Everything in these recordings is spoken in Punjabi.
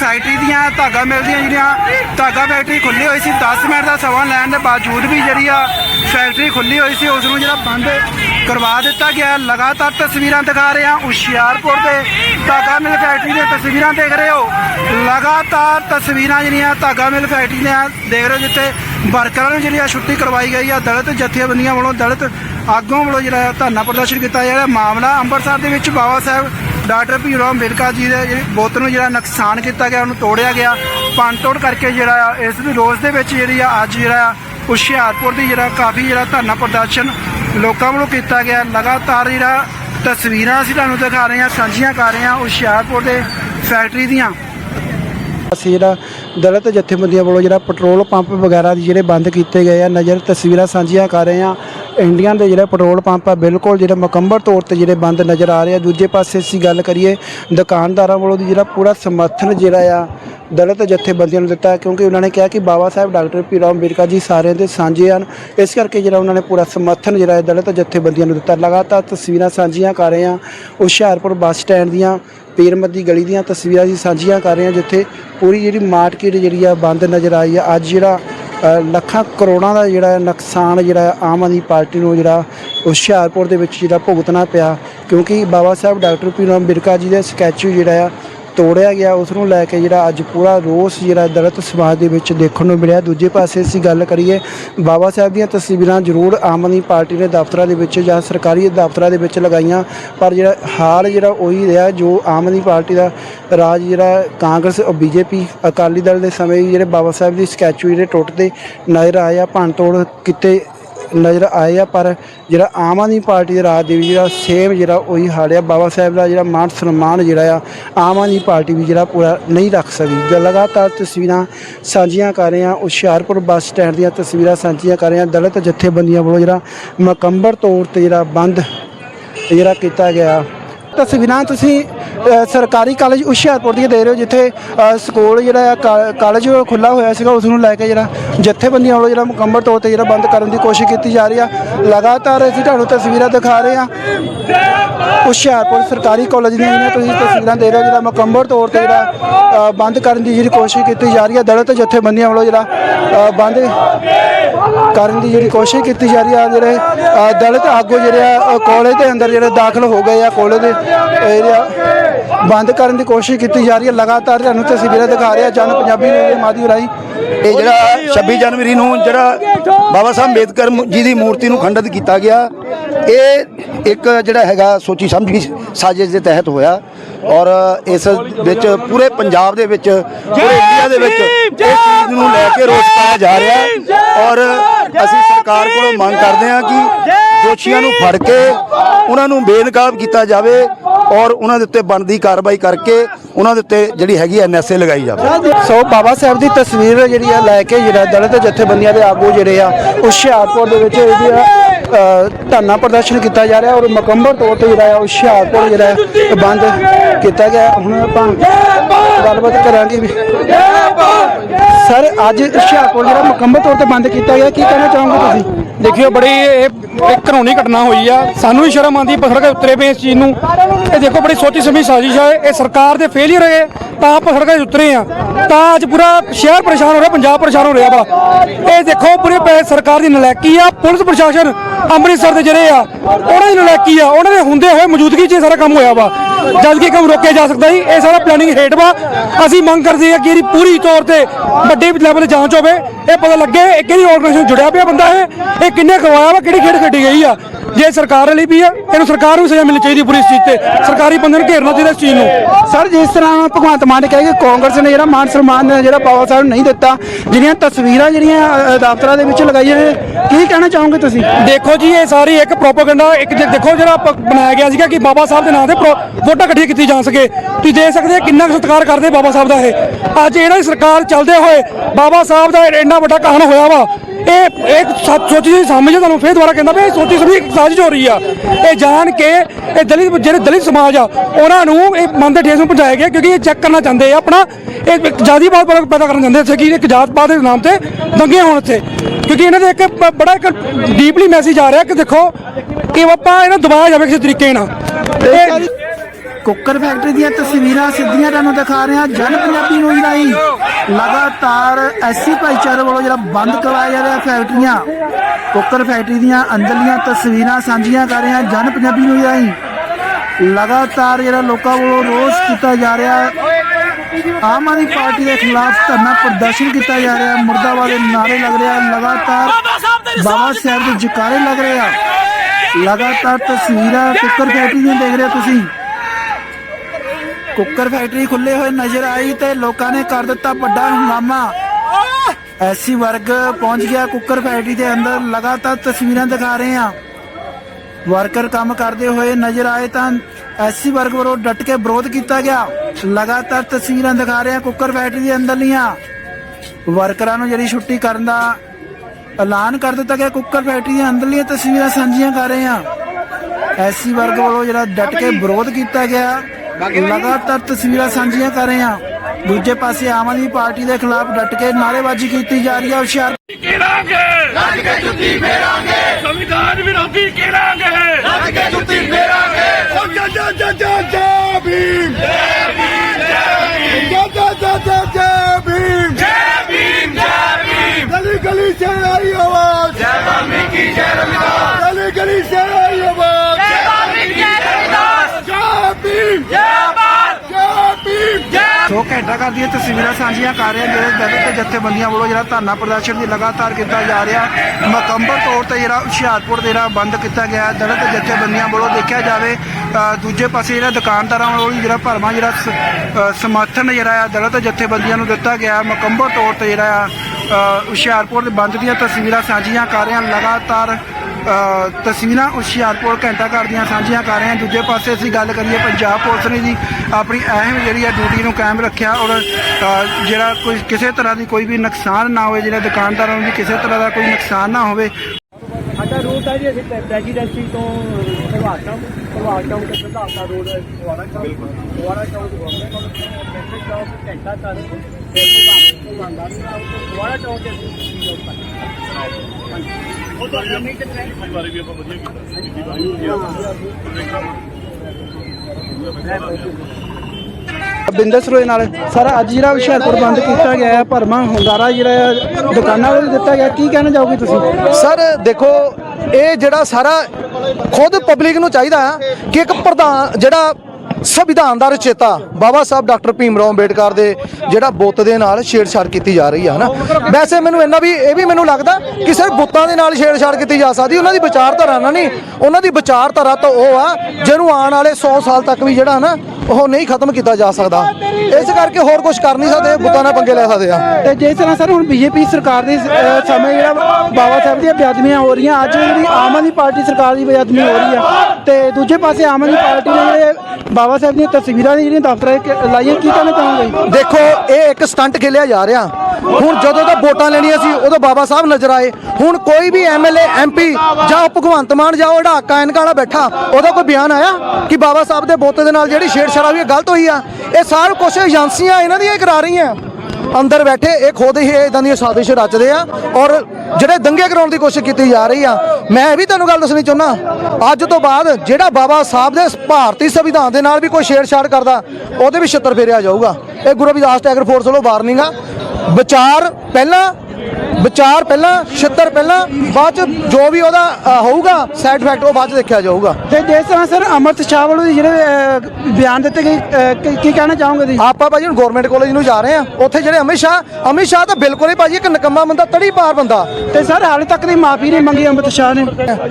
ਫੈਕਟਰੀ ਦੀਆਂ ਧਾਗਾ ਮਿਲ ਦੀਆਂ ਜਿਹੜੀਆਂ, ਧਾਗਾ ਫੈਕਟਰੀ ਖੁੱਲੀ ਹੋਈ ਸੀ 10 ਮਿੰਟ ਦਾ ਸਮਾਂ ਲੈਣ ਦੇ ਬਾਵਜੂਦ ਵੀ ਜਿਹੜੀ ਆ ਫੈਕਟਰੀ ਖੁੱਲੀ ਹੋਈ ਸੀ ਉਸ ਨੂੰ ਜਿਹੜਾ ਬੰਦ ਕਰਵਾ ਦਿੱਤਾ ਗਿਆ। ਲਗਾਤਾਰ ਤਸਵੀਰਾਂ ਦਿਖਾ ਰਹੇ ਹਾਂ, ਹੁਸ਼ਿਆਰਪੁਰ ਦੇ ਧਾਗਾ ਮਿਲ ਫੈਕਟਰੀ ਦੀਆਂ ਤਸਵੀਰਾਂ ਦੇਖ ਰਹੇ ਹੋ। ਲਗਾਤਾਰ ਤਸਵੀਰਾਂ ਜਿਹੜੀਆਂ ਧਾਗਾ ਮਿਲ ਫੈਕਟਰੀ ਦੀਆਂ ਦੇਖ ਰਹੇ ਹੋ, ਜਿੱਥੇ ਵਰਕਰਾਂ ਨੂੰ ਜਿਹੜੀ ਆ ਛੁੱਟੀ ਕਰਵਾਈ ਗਈ ਆ। ਦਲਿਤ ਜਥੇਬੰਦੀਆਂ ਵੱਲੋਂ, ਦਲਿਤ ਆਗੂਆਂ ਵੱਲੋਂ ਜਿਹੜਾ ਧਰਨਾ ਪ੍ਰਦਰਸ਼ਨ ਕੀਤਾ ਜਾ ਰਿਹਾ। ਮਾਮਲਾ ਅੰਮ੍ਰਿਤਸਰ ਦੇ ਵਿੱਚ ਬਾਬਾ ਸਾਹਿਬ ਡਾਕਟਰ ਭੀਮ ਅੰਬੇਦਕਰ ਜੀ ਦੇ ਜਿਹੜੀ ਬੁੱਤ ਨੂੰ ਜਿਹੜਾ ਨੁਕਸਾਨ ਕੀਤਾ ਗਿਆ, ਉਹਨੂੰ ਤੋੜਿਆ ਗਿਆ। ਭੰਨ ਤੋੜ ਕਰਕੇ ਜਿਹੜਾ ਆ, ਇਸ ਦੇ ਰੋਜ਼ ਦੇ ਵਿੱਚ ਜਿਹੜੀ ਆ, ਅੱਜ ਜਿਹੜਾ ਆ, ਹੁਸ਼ਿਆਰਪੁਰ ਦੀ ਜਿਹੜਾ ਕਾਫੀ ਜਿਹੜਾ ਧਰਨਾ ਪ੍ਰਦਰਸ਼ਨ ਲੋਕਾਂ ਵੱਲੋਂ ਕੀਤਾ ਗਿਆ। ਲਗਾਤਾਰ ਜਿਹੜਾ ਤਸਵੀਰਾਂ ਅਸੀਂ ਤੁਹਾਨੂੰ ਦਿਖਾ ਰਹੇ ਹਾਂ, ਸਾਂਝੀਆਂ ਕਰ ਰਹੇ ਹਾਂ ਹੁਸ਼ਿਆਰਪੁਰ ਦੇ ਫੈਕਟਰੀ ਦੀਆਂ। ਅਸੀਂ ਜਿਹੜਾ ਦਲਿਤ ਜਥੇਬੰਦੀਆਂ ਵੱਲੋਂ ਜਿਹੜਾ ਪੈਟਰੋਲ ਪੰਪ ਵਗੈਰਾ ਦੀ ਜਿਹੜੇ ਬੰਦ ਕੀਤੇ ਗਏ ਆ, ਨਜ਼ਰ ਤਸਵੀਰਾਂ ਸਾਂਝੀਆਂ ਕਰ ਰਹੇ ਆ ਇੰਡੀਅਨ ਦੇ ਜਿਹੜਾ ਪੈਟਰੋਲ ਪੰਪ ਆ, ਬਿਲਕੁਲ ਜਿਹੜਾ ਮੁਕੰਮਲ ਤੌਰ ਤੇ ਜਿਹੜੇ ਬੰਦ ਨਜ਼ਰ ਆ ਰਹੇ ਆ। ਦੂਜੇ ਪਾਸੇ ਅਸੀਂ ਗੱਲ ਕਰੀਏ, ਦੁਕਾਨਦਾਰਾਂ ਵੱਲੋਂ ਦੀ ਜਿਹੜਾ ਪੂਰਾ ਸਮਰਥਨ ਜਿਹੜਾ ਆ, ਦਲਿਤ ਜਥੇਬੰਦੀਆਂ ਨੂੰ ਦਿੱਤਾ ਕਿਉਂਕਿ ਉਹਨਾਂ ਨੇ ਕਿਹਾ ਕਿ ਬਾਬਾ ਸਾਹਿਬ, ਡਾਕਟਰ ਭੀਮ ਅੰਬੇਡਕਰ ਜੀ ਸਾਰਿਆਂ ਦੇ ਸਾਂਝੇ ਹਨ। ਇਸ ਕਰਕੇ ਜਿਹੜਾ ਉਹਨਾਂ ਨੇ ਪੂਰਾ ਸਮਰਥਨ ਜਿਹੜਾ ਹੈ ਦਲਿਤ ਜਥੇਬੰਦੀਆਂ ਨੂੰ ਦਿੱਤਾ। ਲਗਾਤਾਰ ਤਸਵੀਰਾਂ ਸਾਂਝੀਆਂ ਕਰ ਰਹੇ ਹਾਂ। ਹੁਸ਼ਿਆਰਪੁਰ ਬੱਸ ਸਟੈਂਡ ਦੀਆਂ, ਪੀਰਮੱਦੀ ਗਲੀ ਦੀਆਂ ਤਸਵੀਰਾਂ ਅਸੀਂ ਸਾਂਝੀਆਂ ਕਰ ਰਹੇ ਹਾਂ, ਜਿੱਥੇ ਪੂਰੀ ਜਿਹੜੀ ਮਾਰਕੀਟ ਜਿਹੜੀ ਆ, ਬੰਦ ਨਜ਼ਰ ਆਈ ਆ। ਅੱਜ ਜਿਹੜਾ ਲੱਖਾਂ ਕਰੋੜਾਂ ਦਾ ਜਿਹੜਾ ਨੁਕਸਾਨ ਜਿਹੜਾ ਆਮ ਆਦਮੀ ਪਾਰਟੀ ਨੂੰ ਜਿਹੜਾ ਹੁਸ਼ਿਆਰਪੁਰ ਦੇ ਵਿੱਚ ਜਿਹੜਾ ਭੁਗਤਣਾ ਪਿਆ, ਕਿਉਂਕਿ ਬਾਬਾ ਸਾਹਿਬ ਡਾਕਟਰ ਭੀਮ ਅੰਬੇਦਕਰ ਜੀ ਦੇ ਸਟੈਚੂ ਜਿਹੜਾ ਆ ਤੋੜਿਆ ਗਿਆ, ਉਸ ਨੂੰ ਲੈ ਕੇ ਜਿਹੜਾ ਅੱਜ ਪੂਰਾ ਰੋਸ ਜਿਹੜਾ ਦਲਿਤ ਸਮਾਜ ਦੇ ਵਿੱਚ ਦੇਖਣ ਨੂੰ ਮਿਲਿਆ। ਦੂਜੇ ਪਾਸੇ ਅਸੀਂ ਗੱਲ ਕਰੀਏ, ਬਾਬਾ ਸਾਹਿਬ ਦੀਆਂ ਤਸਵੀਰਾਂ ਜ਼ਰੂਰ ਆਮ ਆਦਮੀ ਪਾਰਟੀ ਨੇ ਦਫ਼ਤਰਾਂ ਦੇ ਵਿੱਚ ਜਾਂ ਸਰਕਾਰੀ ਦਫ਼ਤਰਾਂ ਦੇ ਵਿੱਚ ਲਗਾਈਆਂ, ਪਰ ਜਿਹੜਾ ਹਾਲ ਜਿਹੜਾ ਉਹੀ ਰਿਹਾ ਜੋ ਆਮ ਆਦਮੀ ਪਾਰਟੀ ਦਾ ਰਾਜ ਜਿਹੜਾ ਕਾਂਗਰਸ ਔਰ ਬੀਜੇਪੀ ਅਕਾਲੀ ਦਲ ਦੇ ਸਮੇਂ ਜਿਹੜੇ ਬਾਬਾ ਸਾਹਿਬ ਦੀ ਸਕੈਚੂ ਜਿਹੜੇ ਟੁੱਟਦੇ ਨਜ਼ਰ ਆਏ ਆ, ਭੰਨ ਤੋੜ ਕੀਤੇ ਨਜ਼ਰ ਆਏ ਆ, ਪਰ ਜਿਹੜਾ ਆਮ ਆਦਮੀ ਪਾਰਟੀ ਦੇ ਰਾਜ ਦੇ ਵੀ ਜਿਹੜਾ ਸੇਮ ਜਿਹੜਾ ਉਹੀ ਹਾਲ ਆ, ਬਾਬਾ ਸਾਹਿਬ ਦਾ ਜਿਹੜਾ ਮਾਨ ਸਨਮਾਨ ਜਿਹੜਾ ਆ, ਆਮ ਆਦਮੀ ਪਾਰਟੀ ਵੀ ਜਿਹੜਾ ਪੂਰਾ ਨਹੀਂ ਰੱਖ ਸਕਦੀ ਜੇ ਲਗਾਤਾਰ ਤਸਵੀਰਾਂ ਸਾਂਝੀਆਂ ਕਰ ਰਹੇ ਆ, ਹੁਸ਼ਿਆਰਪੁਰ ਬੱਸ ਸਟੈਂਡ ਦੀਆਂ ਤਸਵੀਰਾਂ ਸਾਂਝੀਆਂ ਕਰ ਰਹੇ ਆ, ਦਲਿਤ ਜਥੇਬੰਦੀਆਂ ਵੱਲੋਂ ਜਿਹੜਾ ਮੁਕੰਮਲ ਤੌਰ ਤੇ ਜਿਹੜਾ ਬੰਦ ਜਿਹੜਾ ਕੀਤਾ ਗਿਆ। ਤਸਵੀਰਾਂ ਤੁਸੀਂ ਸਰਕਾਰੀ ਕਾਲਜ ਹੁਸ਼ਿਆਰਪੁਰ ਦੀਆਂ ਦੇ ਰਹੇ ਹੋ, ਜਿੱਥੇ ਸਕੂਲ ਜਿਹੜਾ ਆ, ਕਾ- ਕਾਲਜ ਖੁੱਲਾ ਹੋਇਆ ਸੀਗਾ, ਉਸ ਨੂੰ ਲੈ ਕੇ ਜਿਹੜਾ ਜਥੇਬੰਦੀਆਂ ਵੱਲੋਂ ਜਿਹੜਾ ਮੁਕੰਮਲ ਤੌਰ ਤੇ ਜਿਹੜਾ ਬੰਦ ਕਰਨ ਦੀ ਕੋਸ਼ਿਸ਼ ਕੀਤੀ ਜਾ ਰਹੀ ਆ। ਲਗਾਤਾਰ ਅਸੀਂ ਤੁਹਾਨੂੰ ਤਸਵੀਰਾਂ ਦਿਖਾ ਰਹੇ ਆ। ਹੁਸ਼ਿਆਰਪੁਰ ਸਰਕਾਰੀ ਕਾਲਜ ਦੀਆਂ ਜਿਹੜੀਆਂ ਤੁਸੀਂ ਤਸਵੀਰਾਂ ਦੇ ਰਹੇ ਹੋ, ਜਿਹੜਾ ਮੁਕੰਮਲ ਤੌਰ ਤੇ ਜਿਹੜਾ ਬੰਦ ਕਰਨ ਦੀ ਜਿਹੜੀ ਕੋਸ਼ਿਸ਼ ਕੀਤੀ ਜਾ ਰਹੀ ਹੈ ਦਲਿਤ ਜਥੇਬੰਦੀਆਂ ਵੱਲੋਂ ਜਿਹੜਾ ਬੰਦ ਕਰਨ ਦੀ ਜਿਹੜੀ ਕੋਸ਼ਿਸ਼ ਕੀਤੀ ਜਾ ਰਹੀ ਆ ਜਿਹੜੇ ਦਲਿਤ ਆਗੂ ਜਿਹੜੇ ਆ ਕਾਲਜ ਦੇ ਅੰਦਰ ਜਿਹੜੇ ਦਾਖਲ ਹੋ ਗਏ ਆ ਕਾਲਜ ਦੇ ਏਰੀਆ ਬੰਦ ਕਰਨ ਦੀ ਕੋਸ਼ਿਸ਼ ਕੀਤੀ ਜਾ ਰਹੀ ਹੈ ਲਗਾਤਾਰ ਤੁਹਾਨੂੰ ਤਸਵੀਰਾਂ ਦਿਖਾ ਰਿਹਾ ਜਨ ਪੰਜਾਬੀ ਦੇ ਮਾਧਿਅਮ ਰਾਹੀਂ। ਇਹ ਜਿਹੜਾ 26 ਜਨਵਰੀ ਨੂੰ ਜਿਹੜਾ ਬਾਬਾ ਸਾਹਿਬ ਅੰਬੇਦਕਰ ਜੀ ਦੀ ਮੂਰਤੀ ਨੂੰ ਖੰਡਿਤ ਕੀਤਾ ਗਿਆ ਇਹ ਇੱਕ ਜਿਹੜਾ ਹੈਗਾ ਸੋਚੀ ਸਮਝੀ ਸਾਜ਼ਿਸ਼ ਦੇ ਤਹਿਤ ਹੋਇਆ ਔਰ ਇਸ ਵਿੱਚ ਪੂਰੇ ਪੰਜਾਬ ਦੇ ਵਿੱਚ ਪੂਰੇ ਇੰਡੀਆ ਦੇ ਵਿੱਚ ਇਸ ਚੀਜ਼ ਨੂੰ ਲੈ ਕੇ ਰੋਸ ਪਾਇਆ ਜਾ ਰਿਹਾ ਔਰ ਅਸੀਂ ਸਰਕਾਰ ਕੋਲੋਂ ਮੰਗ ਕਰਦੇ ਹਾਂ ਕਿ ਦੋਸ਼ੀਆਂ ਨੂੰ ਫੜ ਕੇ ਉਹਨਾਂ ਨੂੰ ਬੇਨਕਾਬ ਕੀਤਾ ਜਾਵੇ ਔਰ ਉਹਨਾਂ ਦੇ ਉੱਤੇ ਬਣਦੀ ਕਾਰਵਾਈ ਕਰਕੇ ਉਹਨਾਂ ਦੇ ਉੱਤੇ ਜਿਹੜੀ ਹੈਗੀ ਐਨਐਸਏ ਲਗਾਈ ਜਾਵੇ। ਸੋ ਬਾਬਾ ਸਾਹਿਬ ਦੀ ਤਸਵੀਰ ਜਿਹੜੀ ਆ ਲੈ ਕੇ ਜਿਹੜਾ ਦਲਿਤ ਜਥੇਬੰਦੀਆਂ ਦੇ ਆਗੂ ਜਿਹੜੇ ਆ ਹੁਸ਼ਿਆਰਪੁਰ ਦੇ ਵਿੱਚ ਇਹਦੀ ਆ ਧਰਨਾ ਪ੍ਰਦਰਸ਼ਨ ਕੀਤਾ ਜਾ ਰਿਹਾ ਔਰ ਮੁਕੰਮਲ ਤੌਰ ਤੇ ਜਿਹੜਾ ਆ ਹੁਸ਼ਿਆਰਪੁਰ ਜਿਹੜਾ ਬੰਦ ਕੀਤਾ ਗਿਆ। ਹੁਣ ਆਪਾਂ ਗੱਲਬਾਤ ਕਰਾਂਗੇ ਵੀ ਸਰ ਅੱਜ ਹੁਸ਼ਿਆਰਪੁਰ ਜਿਹੜਾ ਮੁਕੰਮਲ ਤੌਰ ਤੇ ਬੰਦ ਕੀਤਾ ਗਿਆ ਕੀ ਕਹਿਣਾ ਚਾਹੋਗੇ ਤੁਸੀਂ? ਦੇਖਿਓ ਬੜੀ ਇਹ ਇੱਕ ਘਰੋਣੀ ਘਟਨਾ ਹੋਈ ਆ। ਸਾਨੂੰ ਵੀ ਸ਼ਰਮ ਸੜਕਾਂ ਤੇ ਉਤਰੇ ਪਏ ਇਸ ਚੀਜ਼ ਨੂੰ। ਇਹ ਦੇਖੋ ਬੜੀ ਸੋਚੀ ਸਮਝੀ ਸਾਜ਼ਿਸ਼ ਹੈ ਇਹ ਸਰਕਾਰ ਦੇ ਫੇਲਿਅਰ ਹੈ ਤਾਂ ਆਪਾਂ ਸੜਕਾਂ ਤੇ ਉਤਰੇ ਆ ਤਾਂ ਅੱਜ ਪੂਰਾ ਸ਼ਹਿਰ ਪਰੇਸ਼ਾਨ ਹੋ ਰਿਹਾ, ਪੰਜਾਬ ਪਰੇਸ਼ਾਨ ਹੋ ਰਿਹਾ ਵਾ ਇਹ ਦੇਖੋ, ਪੂਰੇ ਪੈ- ਸਰਕਾਰ ਦੀ ਨਲਾਇਕੀ ਆ, ਪੁਲਿਸ ਪ੍ਰਸ਼ਾਸਨ ਅੰਮ੍ਰਿਤਸਰ ਦੇ ਜਿਹੜੇ ਆ, ਉਹਨਾਂ ਦੀ ਨਲਾਇਕੀ ਆ। ਉਹਨਾਂ ਦੇ ਹੁੰਦੇ ਹੋਏ ਮੌਜੂਦਗੀ 'ਚ ਇਹ ਸਾਰਾ ਕੰਮ ਹੋਇਆ ਵਾ। ਜਦ ਕਿ ਕੰਮ ਰੋਕਿਆ ਜਾ ਸਕਦਾ ਸੀ, ਇਹ ਸਾਰਾ ਪਲੈਨਿੰਗ ਹੇਠ ਵਾ। ਅਸੀਂ ਮੰਗ ਕਰਦੇ ਹਾਂ ਕਿ ਇਹਦੀ ਪੂਰੀ ਤੌਰ ਤੇ ਵੱਡੇ ਲੈਵਲ ਤੇ ਜਾਂਚ ਹੋਵੇ। ਇਹ ਪਤਾ ਲੱਗੇ ਇਹ ਕਿਹੜੀ ਆਰਗੇਨਾਈਜੇਸ਼ਨ ਜੁੜਿਆ ਪਿਆ ਬੰਦਾ ਹੈ ਇਹ ਕਿੰਨੇ ਕਰਵਾਇਆ ਵਾ, ਕਿਹੜੀ ਖੇਡ ਖੇਡੀ ਗਈ ਆ। ਜੇ ਸਰਕਾਰ ਵਾਲੀ ਵੀ ਆ ਇਹਨੂੰ ਸਰਕਾਰ ਨੂੰ ਵੀ ਸਜ਼ਾ ਮਿਲਣੀ ਚਾਹੀਦੀ ਪੂਰੀ ਇਸ ਚੀਜ਼ ਤੇ। ਸਰਕਾਰੀ ਬੰਦੇ ਨੂੰ ਘੇਰਨਾ ਚਾਹੀਦਾ ਇਸ ਚੀਜ਼ ਨੂੰ। ਸਰ ਜਿਸ ਤਰ੍ਹਾਂ ਭਗਵੰਤ ਮਾਨ ਨੇ ਕਿਹਾ ਕਿ ਕਾਂਗਰਸ ਨੇ ਜਿਹੜਾ ਮਾਨ ਸਨਮਾਨ ਨੇ ਜਿਹੜਾ ਬਾਬਾ ਸਾਹਿਬ ਨੂੰ ਨਹੀਂ ਦਿੱਤਾ ਜਿਹੜੀਆਂ ਤਸਵੀਰਾਂ ਜਿਹੜੀਆਂ ਅ, ਦਫ਼ਤਰਾਂ ਦੇ ਵਿੱਚ ਲਗਾਈਆਂ ਨੇ ਕੀ ਕਹਿਣਾ ਚਾਹੋਗੇ ਤੁਸੀਂ? ਦੇਖੋ ਜੀ ਇਹ ਸਾਰੀ ਇੱਕ ਪ੍ਰੋਪਾਗੈਂਡਾ ਇੱਕ ਜੇ ਦੇਖੋ ਜਿਹੜਾ ਪ- ਬਣਾਇਆ ਗਿਆ ਸੀਗਾ ਕਿ ਬਾਬਾ ਸਾਹਿਬ ਦੇ ਨਾਂ ਤੇ ਪ੍ਰੋ- ਵੋਟਾਂ ਇਕੱਠੀਆਂ ਕੀਤੀ ਜਾ ਸਕੇ। ਤੁਸੀਂ ਦੇਖ ਸਕਦੇ ਹੋ ਕਿੰਨਾ ਕੁ ਸਤਿਕਾਰ ਕਰਦੇ ਬਾਬਾ ਸਾਹਿਬ ਦਾ ਇਹ। ਅੱਜ ਇਹਨਾਂ ਦੀ ਸਰਕਾਰ ਚੱਲਦੇ ਹੋਏ ਬਾਬਾ ਸਾਹਿਬ ਦਾ ਇੰਨਾ ਵੱਡਾ ਕਾਹਨ ਹੋਇਆ ਵਾ। ਇਹ ਇੱਕ ਸੱਚ ਜੀ ਸਮਝ ਤੁਹਾਨੂੰ ਫੇਰ ਦੁਬਾਰਾ ਕਹਿੰਦਾ ਵੀ ਇਹ ਸੋਚੀ ਸਮਝੀ ਇੱਕ ਸਾਜ਼ਿਸ਼ ਹੋ ਰਹੀ ਆ। ਇਹ ਜਾਣ ਕੇ ਇਹ ਦਲਿਤ ਜਿਹੜੇ ਦਲਿਤ ਸਮਾਜ ਆ ਉਹਨਾਂ ਨੂੰ ਇਹ ਮਨ ਦੇ ਠੇਸ ਨੂੰ ਪਹੁੰਚਾਇਆ ਗਿਆ ਕਿਉਂਕਿ ਇਹ ਚੈੱਕ ਕਰਨਾ ਚਾਹੁੰਦੇ ਆ ਆਪਣਾ। ਇਹ ਜਾਤੀਵਾਦ ਪੈਦਾ ਪੈਦਾ ਕਰਨ ਚਾਹੁੰਦੇ ਇੱਥੇ ਕਿ ਇੱਕ ਜਾਤਪਾਤ ਦੇ ਨਾਮ ਤੇ ਦੰਗੇ ਹੋਣ ਇੱਥੇ। ਕਿਉਂਕਿ ਇਹਨਾਂ ਦੇ ਇੱਕ ਬੜਾ ਇੱਕ ਡੀਪਲੀ ਮੈਸੇਜ ਆ ਰਿਹਾ ਕਿ ਦੇਖੋ ਕਿ ਆਪਾਂ ਇਹਨਾਂ ਦਬਾਇਆ ਜਾਵੇ ਕਿਸੇ ਤਰੀਕੇ ਨਾਲ। ਕੁੱਕਰ ਫੈਕਟਰੀ ਦੀਆਂ ਤਸਵੀਰਾਂ ਸਿੱਧੀਆਂ ਤੁਹਾਨੂੰ ਦਿਖਾ ਰਹੇ ਹਾਂ ਜਨ ਪੰਜਾਬੀ ਨੂੰ ਰਾਹੀਂ ਲਗਾਤਾਰ ਐਸੀ ਭਾਈਚਾਰੇ ਵੱਲੋਂ ਜਿਹੜਾ ਬੰਦ ਕਰਵਾਇਆ ਜਾ ਰਿਹਾ ਫੈਕਟਰੀਆਂ, ਕੁੱਕਰ ਫੈਕਟਰੀ ਦੀਆਂ ਅੰਦਰਲੀਆਂ ਤਸਵੀਰਾਂ ਸਾਂਝੀਆਂ ਕਰ ਰਹੇ ਹਾਂ ਜਨ ਪੰਜਾਬੀ ਨੂੰ ਰਾਹੀਂ ਲਗਾਤਾਰ ਜਿਹੜਾ ਲੋਕਾਂ ਵੱਲੋਂ ਰੋਸ ਕੀਤਾ ਜਾ ਰਿਹਾ, ਆਮ ਆਦਮੀ ਪਾਰਟੀ ਦੇ ਖਿਲਾਫ ਧਰਨਾ ਪ੍ਰਦਰਸ਼ਨ ਕੀਤਾ ਜਾ ਰਿਹਾ, ਮੁਰਦਾਬਾਦ ਦੇ ਨਾਰੇ ਲੱਗ ਰਿਹਾ, ਲਗਾਤਾਰ ਬਾਬਾ ਸਾਹਿਬ ਦੇ ਜਕਾਰੇ ਲੱਗ ਰਹੇ ਆ। ਲਗਾਤਾਰ ਤਸਵੀਰਾਂ ਕੁੱਕਰ ਫੈਕਟਰੀ ਦੀਆਂ ਦੇਖ ਰਹੇ ਹੋ ਤੁਸੀਂ। ਕੁੱਕਰ ਫੈਕਟਰੀ ਖੁੱਲੇ ਹੋਏ ਨਜ਼ਰ ਆਈ ਤੇ ਲੋਕਾਂ ਨੇ ਕਰ ਦਿੱਤਾ ਵੱਡਾ ਹੰਗਾਮਾ। ਐਸੀ ਵਰਗ ਪਹੁੰਚ ਗਿਆ ਕੁੱਕਰ ਫੈਕਟਰੀ ਦੇ ਅੰਦਰ, ਲਗਾਤਾਰ ਤਸਵੀਰਾਂ ਦਿਖਾ ਰਹੇ ਆ ਵਰਕਰ ਕੰਮ ਕਰਦੇ ਹੋਏ ਨਜ਼ਰ ਆਏ ਤਾਂ ਐਸੀ ਵਰਗ ਵੱਲੋਂ ਡਟ ਕੇ ਵਿਰੋਧ ਕੀਤਾ ਗਿਆ। ਲਗਾਤਾਰ ਤਸਵੀਰਾਂ ਦਿਖਾ ਰਹੇ ਆ ਕੁੱਕਰ ਫੈਕਟਰੀ ਦੇ ਅੰਦਰਲੀਆਂ ਵਰਕਰਾਂ ਨੂੰ ਜਿਹੜੀ ਛੁੱਟੀ ਕਰਨ ਦਾ ਐਲਾਨ ਕਰ ਦਿੱਤਾ ਗਿਆ, ਕੁੱਕਰ ਫੈਕਟਰੀ ਦੇ ਅੰਦਰਲੀਆਂ ਤਸਵੀਰਾਂ ਸਾਂਝੀਆਂ ਕਰ ਰਹੇ ਆ ਐਸੀ ਵਰਗ ਵੱਲੋਂ ਜਿਹੜਾ ਡਟ ਕੇ ਵਿਰੋਧ ਕੀਤਾ ਗਿਆ। ਲਗਾਤਾਰ ਤਸਵੀਰਾਂ ਸਾਂਝੀਆਂ ਕਰ ਰਹੇ ਆ ਦੂਜੇ ਪਾਸੇ ਆਮ ਆਦਮੀ ਪਾਰਟੀ ਦੇ ਖਿਲਾਫ ਡਟ ਕੇ ਨਾਅਰੇਬਾਜ਼ੀ ਕੀਤੀ ਜਾ ਰਹੀ ਹੈ ਹੁਸ਼ਿਆਰ ਕਿਰਾਂਗੇ ਰੱਜ ਕੇ ਜੁੱਤੀ ਫੇਰਾਂਗੇ। ਸੰਵਿਧਾਨ ਵਿਰੋਧੀ ਕਿਰਾਂਗੇ ਰੱਜ ਕੇ ਜੁੱਤੀ ਫੇਰਾਂਗੇ। ਓ ਜਾ ਜਾ ਜਾ ਜਾ ਜਾ ਭੀਮ ਜੈ ਭੀਮ। ਜੈ ਭੀਮ ਦੋ ਦੀਆਂ ਤਸਵੀਰਾਂ ਸਾਂਝੀਆਂ ਕਰ ਰਹੇ ਹਾਂ ਜਿਹੜੇ ਦਲਿਤ ਤੇ ਜਥੇਬੰਦੀਆਂ ਵੱਲੋਂ ਜਿਹੜਾ ਧਰਨਾ ਪ੍ਰਦਰਸ਼ਨ ਦੀ ਲਗਾਤਾਰ ਕੀਤਾ ਜਾ ਰਿਹਾ ਮੁਕੰਮਲ ਤੌਰ ਤੇ ਜਿਹੜਾ ਹੁਸ਼ਿਆਰਪੁਰ ਦੇ ਜਿਹੜਾ ਬੰਦ ਕੀਤਾ ਗਿਆ ਦਲਿਤ ਜਥੇਬੰਦੀਆਂ ਵੱਲੋਂ ਦੇਖਿਆ ਜਾਵੇ ਦੂਜੇ ਪਾਸੇ ਜਿਹੜਾ ਦੁਕਾਨਦਾਰਾਂ ਵੱਲੋਂ ਵੀ ਜਿਹੜਾ ਭਰਵਾਂ ਜਿਹੜਾ ਸਮਰਥਨ ਜਿਹੜਾ ਆ, ਦਲਿਤ ਜਥੇਬੰਦੀਆਂ ਨੂੰ ਦਿੱਤਾ ਗਿਆ ਹੈ। ਤੌਰ ਤੇ ਜਿਹੜਾ ਆ ਹੁਸ਼ਿਆਰਪੁਰ ਦੇ ਬੰਦ ਦੀਆਂ ਤਸਵੀਰਾਂ ਸਾਂਝੀਆਂ ਕਰ ਰਹੇ ਹਾਂ ਲਗਾਤਾਰ ਤਸਵੀਰਾਂ ਹੁਸ਼ਿਆਰਪੁਰ ਘੰਟਾ ਘਰ ਦੀਆਂ ਸਾਂਝੀਆਂ ਕਰ ਰਹੇ ਹਾਂ। ਦੂਜੇ ਪਾਸੇ ਅਸੀਂ ਗੱਲ ਕਰੀਏ ਪੰਜਾਬ ਪੁਲਿਸ ਨੇ ਜੀ ਆਪਣੀ ਅਹਿਮ ਜਿਹੜੀ ਹੈ ਡਿਊਟੀ ਨੂੰ ਕਾਇਮ ਰੱਖਿਆ ਔਰ ਜਿਹੜਾ ਕੋਈ ਕਿਸੇ ਤਰ੍ਹਾਂ ਦੀ ਕੋਈ ਵੀ ਨੁਕਸਾਨ ਨਾ ਹੋਵੇ, ਜਿਹੜਾ ਦੁਕਾਨਦਾਰਾਂ ਨੂੰ ਵੀ ਕਿਸੇ ਤਰ੍ਹਾਂ ਦਾ ਕੋਈ ਨੁਕਸਾਨ ਨਾ ਹੋਵੇ। ਸਾਡਾ ਰੂਟ ਹੈ ਜੀ, ਅਸੀਂ ਪ੍ਰੈਜ਼ੀਡੈਂਸੀ ਤੋਂ ਪ੍ਰਭਾਤ ਚੌਂਕ ਪ੍ਰਭਾਤ ਚੌਂਕ ਤੇ ਸਿਧਾਰਥਾ ਰੋਡ ਦੁਆਰਾ ਚੌਂਕ ਦੁਆਰਾ ਚੌਂਕ ਗਵਰਨਮੈਂਟ ਚੌਂਕ, ਘੰਟਾ ਘਰ, ਤੇ ਪ੍ਰਭਾਤ ਪ੍ਰਭਾਤ ਚੌਂਕ ਦੁਆਰਾ ਚੌਂਕ ਤੇ ਅਸੀਂ ਉਹ ਤਾਂ ਨਹੀਂ ਤੇ ਬਾਰੇ ਵੀ ਆਪਾਂ ਵਧੀਆ ਬਿੰਦਰ ਸਰੋਏ ਨਾਲ, ਸਰ, ਅੱਜ ਜਿਹੜਾ ਹੁਸ਼ਿਆਰਪੁਰ ਬੰਦ ਕੀਤਾ ਗਿਆ ਹੈ, ਭਰਮਾ, ਹੁੰਗਾਰਾ ਜਿਹੜਾ ਹੈ, ਦੁਕਾਨਾਂ ਵੱਲੋਂ ਦਿੱਤਾ ਗਿਆ, ਕੀ ਕਹਿਣਾ ਚਾਹੋਗੇ ਤੁਸੀਂ? ਸਰ, ਦੇਖੋ, ਇਹ ਜਿਹੜਾ ਸਾਰਾ ਖੁਦ ਪਬਲਿਕ ਨੂੰ ਚਾਹੀਦਾ ਹੈ ਕਿ ਇੱਕ ਪ੍ਰਧਾਨ, ਜਿਹੜਾ ਸੰਵਿਧਾਨ ਦਾ ਰਚੇਤਾ ਬਾਬਾ ਸਾਹਿਬ ਡਾਕਟਰ ਭੀਮ ਰਾਓ ਅੰਬੇਡਕਰ ਦੇ ਜਿਹੜਾ ਬੁੱਤ ਦੇ ਨਾਲ ਛੇੜਛਾੜ ਕੀਤੀ ਜਾ ਰਹੀ ਹੈ ਨਾ ਵੈਸੇ ਮੈਨੂੰ ਇੰਨਾ ਵੀ ਇਹ ਵੀ ਮੈਨੂੰ ਲੱਗਦਾ ਕਿ ਸਿਰਫ ਬੁੱਤਾਂ ਦੇ ਨਾਲ ਛੇੜਛਾੜ ਕੀਤੀ ਜਾ ਸਕਦੀ, ਉਹਨਾਂ ਦੀ ਵਿਚਾਰਧਾਰਾ ਨਾ ਨਹੀਂ, ਉਹਨਾਂ ਦੀ ਵਿਚਾਰਧਾਰਾ ਤਾਂ ਉਹ ਆ, ਜਿਹਨੂੰ ਆਉਣ ਵਾਲੇ 100 ਸਾਲ ਤੱਕ ਵੀ ਜਿਹੜਾ ਨਾ ਉਹ ਨਹੀਂ ਖਤਮ ਕੀਤਾ ਜਾ ਸਕਦਾ। ਇਸ ਕਰਕੇ ਹੋਰ ਕੁਝ ਕਰ ਨਹੀਂ ਸਕਦੇ ਬੁੱਤਾਂ ਨਾਲ ਪੰਗੇ ਲੈ ਸਕਦੇ ਆ। ਤੇ ਜਿਸ ਤਰ੍ਹਾਂ ਸਰ ਹੁਣ ਬੀਜੇਪੀ ਸਰਕਾਰ ਦੇ ਸਮੇਂ ਜਿਹੜਾ ਬਾਬਾ ਸਾਹਿਬ ਦੀਆਂ ਬੇਅਦਬੀਆਂ ਹੋ ਰਹੀਆਂ ਅੱਜ ਜਿਹੜੀ ਆਮ ਆਦਮੀ ਪਾਰਟੀ ਸਰਕਾਰ ਦੀ ਬੇਅਦਬੀ ਹੋ ਰਹੀ ਆ ਤੇ ਦੂਜੇ ਪਾਸੇ ਆਮ ਆਦਮੀ ਪਾਰਟੀ ਨੇ ਜਿਹੜੇ ਬਾਬਾ ਸਾਹਿਬ ਦੀਆਂ ਤਸਵੀਰਾਂ ਜਿਹੜੀਆਂ ਦਫ਼ਤਰਾਂ ਲਾਈਆਂ ਕੀ ਕਹਿਣਾ ਚਾਹੋਗੇ? ਦੇਖੋ ਇਹ ਇੱਕ ਸਟੰਟ ਖੇਲਿਆ ਜਾ ਰਿਹਾ। ਹੁਣ ਜਦੋਂ ਤਾਂ ਵੋਟਾਂ ਲੈਣੀਆਂ ਸੀ, ਉਦੋਂ ਬਾਬਾ ਸਾਹਿਬ ਨਜ਼ਰ ਆਏ। ਹੁਣ ਕੋਈ ਵੀ ਐਮਐਲਏ ਐਮਪੀ ਜਾਂ ਭਗਵੰਤ ਮਾਨ ਜਾਂ ਉਹ ਢਾਕਾ ਐਨਕਾਂ ਵਾਲਾ ਬੈਠਾ, ਉਹਦਾ ਕੋਈ ਬਿਆਨ ਆਇਆ ਕਿ ਬਾਬਾ ਸਾਹਿਬ ਦੇ ਬੋਤੇ ਦੇ ਨਾਲ ਜਿਹੜੀ ਛੇੜਛਾੜ ਹੋਈ ਹੈ, ਗਲਤ ਹੋਈ ਆ? ਇਹ ਸਾਰਾ ਕੁਛ ਏਜੰਸੀਆਂ ਇਹਨਾਂ ਦੀਆਂ ਕਰਾ ਰਹੀਆਂ। ਅੰਦਰ ਬੈਠੇ, ਇਹ ਖੁਦ ਹੀ ਇਦਾਂ ਦੀਆਂ ਸਾਜ਼ਿਸ਼ ਰਚਦੇ ਆ ਔਰ ਜਿਹੜੇ ਦੰਗੇ ਕਰਾਉਣ ਦੀ ਕੋਸ਼ਿਸ਼ ਕੀਤੀ ਜਾ ਰਹੀ ਆ, ਮੈਂ ਇਹ ਵੀ ਤੁਹਾਨੂੰ ਗੱਲ ਦੱਸਣੀ ਚਾਹੁੰਦਾ, ਅੱਜ ਤੋਂ ਬਾਅਦ ਜਿਹੜਾ ਬਾਬਾ ਸਾਹਿਬ ਦੇ ਭਾਰਤੀ ਸੰਵਿਧਾਨ ਦੇ ਨਾਲ ਵੀ ਕੋਈ ਛੇੜਛਾੜ ਕਰਦਾ, ਉਹਦੇ ਵੀ ਛਿੱਤਰ ਫੇਰਿਆ ਜਾਊਗਾ। ਇਹ ਗੁਰੂ ਰਵਿਦਾਸ ਟੈਗਰ ਫੋਰਸ ਵੱਲੋਂ ਵਾਰਨਿੰਗ ਆ। ਵਿਚਾਰ ਪਹਿਲਾਂ ਵਿਚਾਰ ਪਹਿਲਾਂ ਛਿੱਤਰ ਪਹਿਲਾਂ ਬਾਅਦ ਚ ਜੋ ਵੀ ਉਹਦਾ ਅ, ਹੋਊਗਾ ਸਾਈਡ ਇਫੈਕਟ ਉਹ ਬਾਅਦ ਚ ਦੇਖਿਆ ਜਾਊਗਾ। ਤੇ ਜਿਸ ਤਰ੍ਹਾਂ ਸਰ ਅਮਰਤ ਸ਼ਾਹ ਵੱਲੋਂ ਜਿਹੜੇ ਅਹ, ਬਿਆਨ ਦਿੱਤੇ ਗਏ ਅਹ, ਕੀ- ਕੀ ਕਹਿਣਾ ਚਾਹੋਗੇ ਤੁਸੀਂ? ਆਪਾਂ ਭਾਜੀ ਹੁਣ ਗਵਰਨਮੈਂਟ ਕਾਲਜ ਨੂੰ ਜਾ ਰਹੇ ਆ ਉੱਥੇ ਜਿਹੜੇ ਅਮਿਤ ਸ਼ਾਹ ਅਮਿਤ ਸ਼ਾਹ ਤਾਂ ਬਿਲਕੁਲ ਹੀ ਭਾਜੀ ਇੱਕ ਨਕੰਮਾ ਬੰਦਾ ਤੜੀ ਪਾਰ ਬੰਦਾ। ਤੇ ਸਰ ਹਾਲੇ ਤੱਕ ਦੀ ਮਾਫੀ ਨਹੀਂ ਮੰਗੀ ਅਮਰਤ ਸ਼ਾਹ ਨੇ।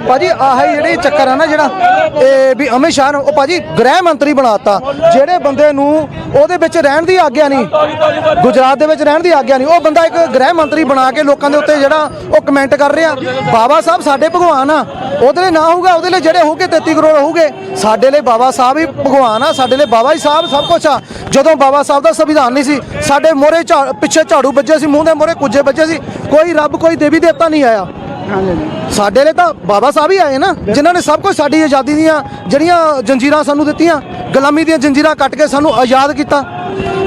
ਭਾਜੀ ਆਹ ਜਿਹੜੇ ਚੱਕਰ ਆ ਨਾ ਜਿਹੜਾ ਇਹ ਵੀ ਅਮਿਤ ਸ਼ਾਹ ਨੂੰ ਉਹ ਭਾਜੀ ਗ੍ਰਹਿ ਮੰਤਰੀ ਬਣਾਤਾ ਜਿਹੜੇ ਬੰਦੇ ਨੂੰ ਉਹਦੇ ਵਿੱਚ ਰਹਿਣ ਦੀ ਆਗਿਆ ਨਹੀਂ ਗੁਜਰਾਤ ਦੇ ਵਿੱਚ ਰਹਿਣ ਦੀ ਆਗਿਆ ਨਹੀਂ। ਉਹ ਬੰਦਾ ਇੱਕ ਗ੍ਰਹਿ ਮੰਤਰੀ ਬਣਾ ਕੇ ਲੋਕਾਂ ਦੇ ਉੱਤੇ ਜਿਹੜਾ ਉਹ ਕਮੈਂਟ ਕਰ ਰਿਹਾ। ਬਾਬਾ ਸਾਹਿਬ ਸਾਡੇ ਭਗਵਾਨ ਆ। ਉਹਦੇ ਲਈ ਨਾ ਹੋਊਗਾ, ਉਹਦੇ ਲਈ ਜਿਹੜੇ ਹੋਊਗੇ 33 ਕਰੋੜ ਹੋਊਗੇ। ਸਾਡੇ ਲਈ ਬਾਬਾ ਸਾਹਿਬ ਹੀ ਭਗਵਾਨ ਆ, ਸਾਡੇ ਲਈ ਬਾਬਾ ਹੀ ਸਾਹਿਬ ਸਭ ਕੁਝ ਆ। ਜਦੋਂ ਬਾਬਾ ਸਾਹਿਬ ਦਾ ਸੰਵਿਧਾਨ ਨਹੀਂ ਸੀ, ਸਾਡੇ ਮੋਰੇ ਪਿੱਛੇ ਝਾੜੂ ਵੱਜੇ ਸੀ, ਮੂੰਹ ਦੇ ਮੋਰੇ ਕੁੱਜੇ ਵੱਜੇ ਸੀ। ਕੋਈ ਰੱਬ, ਕੋਈ ਦੇਵੀ, ਦੇਵਤਾ ਨਹੀਂ ਆਇਆ। ਸਾਡੇ ਲਈ ਤਾਂ ਬਾਬਾ ਸਾਹਿਬ ਹੀ ਆਏ ਨਾ ਜਿਨ੍ਹਾਂ ਨੇ ਸਭ ਕੁਝ ਸਾਡੀ ਆਜ਼ਾਦੀ ਦੀਆਂ ਜਿਹੜੀਆਂ ਜੰਜੀਰਾਂ ਸਾਨੂੰ ਦਿੱਤੀਆਂ ਗੁਲਾਮੀ ਦੀਆਂ ਜੰਜੀਰਾਂ ਕੱਟ ਕੇ ਸਾਨੂੰ ਆਜ਼ਾਦ ਕੀਤਾ।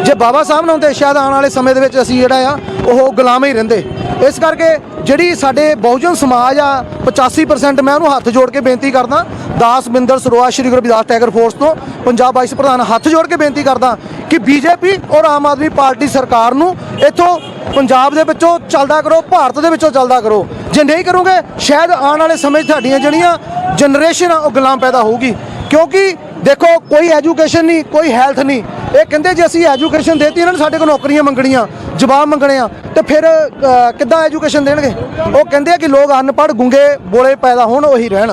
ਜੇ ਬਾਬਾ ਸਾਹਿਬ ਨਾ ਹੁੰਦੇ ਸ਼ਾਇਦ ਆਉਣ ਵਾਲੇ ਸਮੇਂ ਦੇ ਵਿੱਚ ਅਸੀਂ ਜਿਹੜਾ ਆ ਉਹ ਗੁਲਾਮ ਹੀ ਰਹਿੰਦੇ। ਇਸ ਕਰਕੇ ਜਿਹੜੀ ਸਾਡੇ ਬਹੁਜਨ ਸਮਾਜ ਆ 85% ਮੈਂ ਉਹਨੂੰ ਹੱਥ ਜੋੜ ਕੇ ਬੇਨਤੀ ਕਰਦਾ, ਦਾਸ ਬਿੰਦਰ ਸਰੋਆ ਸ਼੍ਰੀ ਗੁਰੂ ਰਵਿਦਾਸ ਟੈਗਰ ਫੋਰਸ ਤੋਂ, ਪੰਜਾਬ ਵਾਈਸ ਪ੍ਰਧਾਨ ਹੱਥ ਜੋੜ ਕੇ ਬੇਨਤੀ ਕਰਦਾ ਕਿ ਬੀਜੇਪੀ ਔਰ ਆਮ ਆਦਮੀ ਪਾਰਟੀ ਸਰਕਾਰ ਨੂੰ ਇੱਥੋਂ ਪੰਜਾਬ ਦੇ ਵਿੱਚੋਂ ਚੱਲਦਾ ਕਰੋ, ਭਾਰਤ ਦੇ ਵਿੱਚੋਂ ਚੱਲਦਾ ਕਰੋ। ਜੇ ਨਹੀਂ ਕਰੋਗੇ, ਸ਼ਾਇਦ ਆਉਣ ਵਾਲੇ ਸਮੇਂ 'ਚ ਤੁਹਾਡੀਆਂ ਜਿਹੜੀਆਂ ਜਨਰੇਸ਼ਨ ਆ, ਉਹ ਗੁਲਾਮ ਪੈਦਾ ਹੋਊਗੀ। ਕਿਉਂਕਿ ਦੇਖੋ ਕੋਈ ਐਜੂਕੇਸ਼ਨ ਨਹੀਂ ਕੋਈ ਹੈਲਥ ਨਹੀਂ। ਇਹ ਕਹਿੰਦੇ ਜੇ ਅਸੀਂ ਐਜੂਕੇਸ਼ਨ ਦੇਤੀ ਇਹਨਾਂ ਨੇ ਸਾਡੇ ਕੋਲ ਨੌਕਰੀਆਂ ਮੰਗਣੀਆਂ ਜਵਾਬ ਮੰਗਣੇ ਆ ਤੇ ਫਿਰ ਕਿੱਦਾਂ ਐਜੂਕੇਸ਼ਨ ਦੇਣਗੇ? ਉਹ ਕਹਿੰਦੇ ਆ ਕਿ ਲੋਕ ਅਨਪੜ੍ਹ ਗੁੰਗੇ ਬੋਲੇ ਪੈਦਾ ਹੋਣ ਉਹੀ ਰਹਿਣ।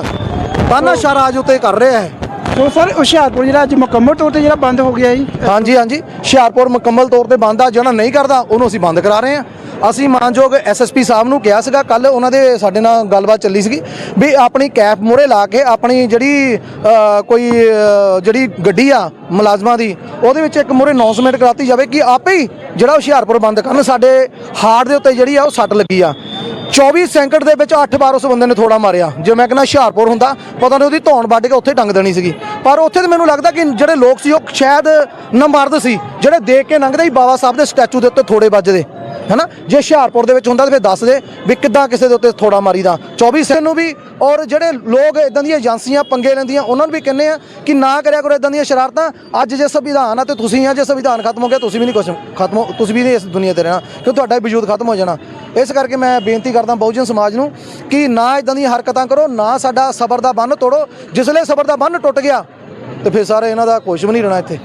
ਤਾਨਾਸ਼ਾਹ ਰਾਜ ਉੱਤੇ ਕਰ ਰਿਹਾ ਹੈ ਸੋ ਸਰ ਹੁਸ਼ਿਆਰਪੁਰ ਜਿਹੜਾ ਅੱਜ ਮੁਕੰਮਲ ਤੌਰ ਤੇ ਜਿਹੜਾ ਬੰਦ ਹੋ ਗਿਆ ਜੀ। ਹਾਂਜੀ ਹਾਂਜੀ। ਹੁਸ਼ਿਆਰਪੁਰ ਮੁਕੰਮਲ ਤੌਰ ਤੇ ਬੰਦ ਆ ਜਿਹੜਾ ਨਹੀਂ ਕਰਦਾ ਉਹਨੂੰ ਅਸੀਂ ਬੰਦ ਕਰਾ ਰਹੇ ਹਾਂ। ਅਸੀਂ ਮਾਨਯੋਗ ਐਸਐਸਪੀ ਸਾਹਿਬ ਨੂੰ ਕਿਹਾ ਸੀਗਾ ਕੱਲ ਉਹਨਾਂ ਦੇ ਸਾਡੇ ਨਾਲ ਗੱਲਬਾਤ ਚੱਲੀ ਸੀਗੀ ਵੀ ਆਪਣੀ ਕੈਪ ਮੂਹਰੇ ਲਾ ਕੇ ਆਪਣੀ ਜਿਹੜੀ ਕੋਈ ਜਿਹੜੀ ਗੱਡੀ ਆ ਮੁਲਾਜ਼ਮਾਂ ਦੀ, ਉਹਦੇ ਵਿੱਚ ਇੱਕ ਮੂਹਰੇ ਅਨਾਉਂਸਮੈਂਟ ਕਰਾਤੀ ਜਾਵੇ ਕਿ ਆਪੇ ਹੀ ਜਿਹੜਾ ਹੁਸ਼ਿਆਰਪੁਰ ਬੰਦ ਕਰਨ ਸਾਡੇ ਹਾਰਟ ਦੇ ਉੱਤੇ ਜਿਹੜੀ ਆ ਉਹ ਸੱਟ ਲੱਗੀ ਆ। 24 ਸੈਕਿੰਡ ਦੇ ਵਿੱਚ 8 ਉਸ ਬੰਦੇ ਨੇ ਥੋੜਾ ਮਾਰਿਆ। ਜੇ ਮੈਂ ਕਹਿੰਦਾ ਹੁਸ਼ਿਆਰਪੁਰ ਹੁੰਦਾ, ਪਤਾ ਨਹੀਂ ਉਹਦੀ ਧੌਣ ਵੱਢ ਕੇ ਉੱਥੇ ਟੰਗ ਦੇਣੀ ਸੀਗੀ। ਪਰ ਉੱਥੇ ਤੇ ਮੈਨੂੰ ਲੱਗਦਾ ਕਿ ਜਿਹੜੇ ਲੋਕ ਸੀ, ਉਹ ਸ਼ਾਇਦ ਨੰਬਰਦ ਸੀ, ਜਿਹੜੇ ਦੇਖ ਕੇ ਲੰਘਦੇ ਹੀ ਬਾਬਾ ਸਾਹਿਬ ਦੇ ਸਟੈਚੂ ਦੇ ਉੱਤੇ ਥੋੜੇ ਵੱਜਦੇ। ਹੈਨਾ? ਜੇ ਹੁਸ਼ਿਆਰਪੁਰ ਦੇ ਵਿੱਚ ਹੁੰਦਾ ਤਾਂ ਫਿਰ ਦੱਸ ਦੇ ਵੀ ਕਿੱਦਾਂ ਕਿਸੇ ਦੇ ਉੱਤੇ ਥੋੜਾ ਮਾਰੀਦਾ। 24 ਸੈਕਿੰਡ ਨੂੰ ਵੀ, ਔਰ ਜਿਹੜੇ ਲੋਕ ਇਦਾਂ ਦੀਆਂ ਏਜੰਸੀਆਂ, ਪੰਗੇ ਲੈਂਦੀਆਂ, ਉਹਨਾਂ ਨੂੰ ਵੀ ਕਹਿੰਦੇ ਆ ਕਿ ਨਾ ਕਰਿਆ ਕਰੋ ਇਦਾਂ ਦੀਆਂ ਸ਼ਰਾਰਤਾਂ। ਅੱਜ ਜੇ ਸੰਵਿਧਾਨ ਆ ਤੇ ਤੁਸੀਂ ਆ, ਜੇ ਸੰਵਿਧਾਨ ਖਤਮ ਹੋ ਗਿਆ, ਤੁਸੀਂ ਵੀ ਨਹੀਂ ਕੁਝ ਖਤਮ ਹੋ- ਤੁਸੀਂ ਵੀ ਨਹੀਂ ਇਸ ਦੁਨੀਆ ਤੇ ਰਹਿਣਾ, ਕਿਉਂ ਤੁਹਾਡਾ ਵੀ ਵਜੂਦ ਖਤਮ ਹੋ ਜਾਣਾ। ਇਸ ਕਰਕੇ ਮੈਂ ਬੇਨਤੀ ਕਰਦਾ ਬਹੁਜਨ ਸਮਾਜ ਨੂੰ ਕਿ ਨਾ ਇਦਾਂ ਦੀਆਂ ਹਰਕਤਾਂ ਕਰੋ, ਨਾ ਸਾਡਾ ਸਬਰ ਦਾ ਬੰਨ ਤੋੜੋ। ਜਿਸਲੇ ਸਬਰ ਦਾ ਬੰਨ ਟੁੱਟ ਗਿਆ, ਤੇ ਫਿਰ ਸਾਰੇ ਇਹਨਾਂ ਦਾ ਕੁਝ ਵੀ ਨਹੀਂ ਰਹਿਣਾ ਇੱਥੇ।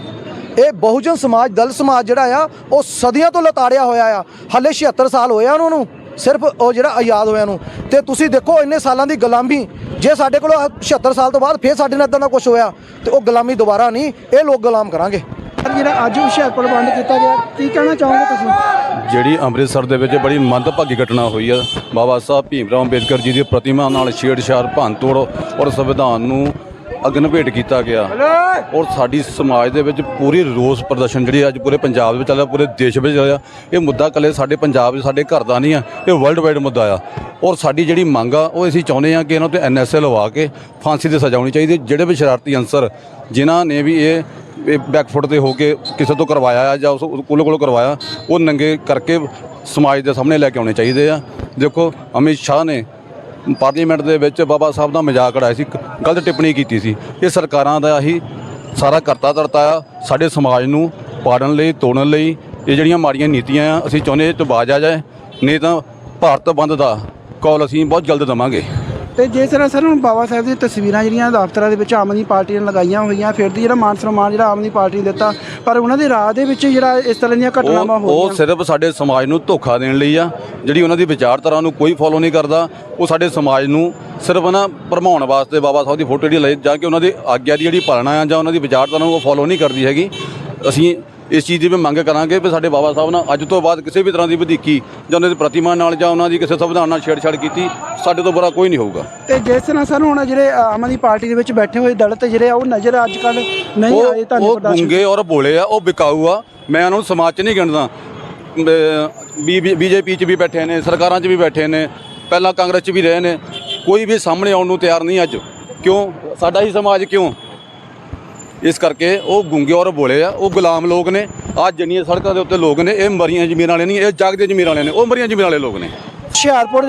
ਇਹ ਬਹੁਜਨ ਸਮਾਜ, ਦਲ ਸਮਾਜ ਜਿਹੜਾ ਆ, ਉਹ ਸਦੀਆਂ ਤੋਂ ਲਤਾੜਿਆ ਹੋਇਆ ਆ। ਹੱਲੇ 76 ਸਾਲ ਹੋਇਆ ਉਹਨਾਂ ਨੂੰ, ਸਿਰਫ ਉਹ ਜਿਹੜਾ ਆਜ਼ਾਦ ਹੋਇਆ ਨੂੰ। ਤੇ ਤੁਸੀਂ ਦੇਖੋ ਇੰਨੇ ਸਾਲਾਂ ਦੀ ਗੁਲਾਮੀ, ਜੇ ਸਾਡੇ ਕੋਲ 76 ਸਾਲ ਤੋਂ ਬਾਅਦ ਫਿਰ ਸਾਡੇ ਨਾਲ ਇਦਾਂ ਦਾ ਕੁਝ ਹੋਇਆ, ਤੇ ਉਹ ਗੁਲਾਮੀ ਦੁਬਾਰਾ ਨਹੀਂ, ਇਹ ਲੋਕ ਗੁਲਾਮ ਕਰਾਂਗੇ। ਜਿਹੜਾ ਅੱਜ ਹੁਸ਼ਿਆਰਪੁਰ ਬੰਦ ਕੀਤਾ ਗਿਆ, ਕੀ ਕਹਿਣਾ ਚਾਹੋਗੇ ਤੁਸੀਂ? ਜਿਹੜੀ ਅੰਮ੍ਰਿਤਸਰ ਦੇ ਵਿੱਚ ਬੜੀ ਮੰਦਭਾਗੀ ਘਟਨਾ ਹੋਈ ਆ, ਬਾਬਾ ਸਾਹਿਬ ਭੀਮ ਰਾਓ ਅੰਬੇਦਕਰ ਜੀ ਦੀ ਪ੍ਰਤਿਮਾ ਨਾਲ ਛੇੜਛਾੜ, ਭੰਨਤੋੜ ਔਰ ਸੰਵਿਧਾਨ ਨੂੰ ਅਗਨ ਭੇਟ ਕੀਤਾ ਗਿਆ। ਔਰ ਸਾਡੀ ਸਮਾਜ ਦੇ ਵਿੱਚ ਪੂਰੀ ਰੋਸ ਪ੍ਰਦਰਸ਼ਨ ਜਿਹੜੀ ਅੱਜ ਪੂਰੇ ਪੰਜਾਬ ਦੇ ਵਿੱਚ ਚੱਲਿਆ ਪੂਰੇ ਦੇਸ਼ ਵਿੱਚ ਚੱਲਿਆ ਇਹ ਮੁੱਦਾ ਕੱਲੇ ਸਾਡੇ ਪੰਜਾਬ 'ਚ ਸਾਡੇ ਘਰ ਦਾ ਨਹੀਂ ਆ, ਇਹ ਵਰਲਡ ਵਾਈਡ ਮੁੱਦਾ ਆ। ਔਰ ਸਾਡੀ ਜਿਹੜੀ ਮੰਗ ਆ, ਉਹ ਅਸੀਂ ਚਾਹੁੰਦੇ ਆ ਕਿ ਇਹਨਾਂ ਤੇ ਐਨਐਸਏ ਲਵਾ ਕੇ ਫਾਂਸੀ ਦੀ ਸਜ਼ਾ ਹੋਣੀ ਚਾਹੀਦੀ, ਜਿਹੜੇ ਵੀ ਸ਼ਰਾਰਤੀ ਅਨਸਰ, ਜਿਨ੍ਹਾਂ ਨੇ ਵੀ ਇਹ ਬੈਕਫੁੱਟ ਤੇ ਹੋ ਕੇ ਕਿਸੇ ਤੋਂ ਕਰਵਾਇਆ ਆ ਜਾਂ ਉਸ ਕੋਲ ਕੋਲੋਂ ਕਰਵਾਇਆ, ਉਹ ਨੰਗੇ ਕਰਕੇ ਸਮਾਜ ਦੇ ਸਾਹਮਣੇ ਲੈ ਕੇ ਆਉਣੇ ਚਾਹੀਦੇ ਆ। ਦੇਖੋ, ਅਮਿਤ ਸ਼ਾਹ ਨੇ ਪਾਰਲੀਮੈਂਟ ਦੇ ਵਿੱਚ ਬਾਬਾ ਸਾਹਿਬ ਦਾ ਮਜ਼ਾਕ ਉਡਾਇਆ ਸੀ ਗਲਤ ਟਿੱਪਣੀ ਕੀਤੀ ਸੀ। ਇਹ ਸਰਕਾਰਾਂ ਦਾ ਹੀ ਸਾਰਾ ਕਰਤਾ ਧਰਤਾ ਆ, ਸਾਡੇ ਸਮਾਜ ਨੂੰ ਪਾੜਨ ਲਈ, ਤੋੜਨ ਲਈ ਇਹ ਜਿਹੜੀਆਂ ਮਾੜੀਆਂ ਨੀਤੀਆਂ ਆ, ਅਸੀਂ ਚਾਹੁੰਦੇ ਇਹ ਤੋਂ ਬਾਜ ਆ ਜਾਏ, ਨਹੀਂ ਤਾਂ ਭਾਰਤ ਬੰਦ ਦਾ ਕਾਲ ਅਸੀਂ ਬਹੁਤ ਜਲਦ ਦਵਾਂਗੇ। ਤੇ ਜਿਸ ਤਰ੍ਹਾਂ ਸਰ ਹੁਣ ਬਾਬਾ ਸਾਹਿਬ ਦੀਆਂ ਤਸਵੀਰਾਂ ਜਿਹੜੀਆਂ ਦਫ਼ਤਰਾਂ ਦੇ ਵਿੱਚ ਆਮ ਆਦਮੀ ਪਾਰਟੀ ਨੇ ਲਗਾਈਆਂ ਹੋਈਆਂ ਫਿਰ ਦੀ ਜਿਹੜਾ ਮਾਨ ਸਨਮਾਨ ਜਿਹੜਾ ਆਮ ਆਦਮੀ ਪਾਰਟੀ ਨੇ ਦਿੱਤਾ ਪਰ ਉਹਨਾਂ ਦੀ ਰਾਹ ਦੇ ਵਿੱਚ ਜਿਹੜਾ ਇਸ ਤਰ੍ਹਾਂ ਦੀਆਂ ਘਟਨਾਵਾਂ ਉਹ ਉਹ ਸਿਰਫ ਸਾਡੇ ਸਮਾਜ ਨੂੰ ਧੋਖਾ ਦੇਣ ਲਈ ਆ ਜਿਹੜੀ ਉਹਨਾਂ ਦੀ ਵਿਚਾਰਧਾਰਾ ਨੂੰ ਕੋਈ ਫੋਲੋ ਨਹੀਂ ਕਰਦਾ ਉਹ ਸਾਡੇ ਸਮਾਜ ਨੂੰ ਸਿਰਫ ਨਾ ਭਰਮਾਉਣ ਵਾਸਤੇ ਬਾਬਾ ਸਾਹਿਬ ਦੀ ਫੋਟੋ ਜਿਹੜੀ ਲਈ ਜਾਂ ਕਿ ਉਹਨਾਂ ਦੀ ਆਗਿਆ ਦੀ ਜਿਹੜੀ ਪਾਲਣਾ ਆ ਜਾਂ ਉਹਨਾਂ ਦੀ ਵਿਚਾਰਧਾਰਾ ਨੂੰ ਉਹ ਫੋਲੋ ਨਹੀਂ ਕਰਦੀ ਹੈਗੀ। ਅਸੀਂ ਇਸ ਚੀਜ਼ ਦੀ ਵੀ ਮੰਗ ਕਰਾਂਗੇ ਵੀ ਸਾਡੇ ਬਾਬਾ ਸਾਹਿਬ ਨਾਲ ਅੱਜ ਤੋਂ ਬਾਅਦ ਕਿਸੇ ਵੀ ਤਰ੍ਹਾਂ ਦੀ ਵਧੀਕੀ ਜਾਂ ਉਹਨਾਂ ਦੀ ਪ੍ਰਤਿਮਾ ਨਾਲ ਜਾਂ ਉਹਨਾਂ ਦੀ ਕਿਸੇ ਸੰਵਿਧਾਨ ਨਾਲ ਛੇੜਛਾੜ ਕੀਤੀ ਸਾਡੇ ਤੋਂ ਬੁਰਾ ਕੋਈ ਨਹੀਂ ਹੋਊਗਾ। ਤੇ ਜਿਸ ਤਰ੍ਹਾਂ ਸਰ ਹੁਣ ਜਿਹੜੇ ਆਮ ਆਦਮੀ ਪਾਰਟੀ ਦੇ ਵਿੱਚ ਬੈਠੇ ਹੋਏ ਦਲਿਤ ਜਿਹੜੇ ਆ ਉਹ ਨਜ਼ਰ ਅੱਜ ਕੱਲ ਨਹੀਂ ਆਏ ਤੁਹਾਨੂੰ ਉਹ ਗੁੰਗੇ ਔਰ ਬੋਲੇ ਆ ਉਹ ਵਿਕਾਊ ਆ। ਮੈਂ ਉਹਨਾਂ ਨੂੰ ਸਮਾਜ 'ਚ ਨਹੀਂ ਗਿਣਦਾ। ਬੀਜੇਪੀ 'ਚ ਵੀ ਬੈਠੇ ਨੇ ਸਰਕਾਰਾਂ 'ਚ ਵੀ ਬੈਠੇ ਨੇ ਪਹਿਲਾਂ ਕਾਂਗਰਸ 'ਚ ਵੀ ਰਹੇ ਨੇ। ਕੋਈ ਵੀ ਸਾਹਮਣੇ ਆਉਣ ਨੂੰ ਤਿਆਰ ਨਹੀਂ ਅੱਜ। ਕਿਉਂ? ਸਾਡਾ ਹੀ ਸਮਾਜ ਕਿਉਂ? ਇਸ ਕਰਕੇ ਉਹ ਗੁੰਗੇ ਔਰ ਬੋਲੇ ਆ, ਉਹ ਗੁਲਾਮ ਲੋਕ ਨੇ ਅੱਜ ਜਿੰਨੀਆਂ ਸੜਕਾਂ ਦੇ ਉੱਤੇ ਲੋਕ ਨੇ, ਇਹ ਮਰੀਆਂ ਜ਼ਮੀਰਾਂ ਵਾਲੇ ਨਹੀਂ, ਇਹ ਜਾਗਦੇ ਜ਼ਮੀਰਾਂ ਵਾਲੇ ਨੇ, ਉਹ ਮਰੀਆਂ ਜ਼ਮੀਰਾਂ ਵਾਲੇ ਲੋਕ ਨੇ। ਹੁਸ਼ਿਆਰਪੁਰ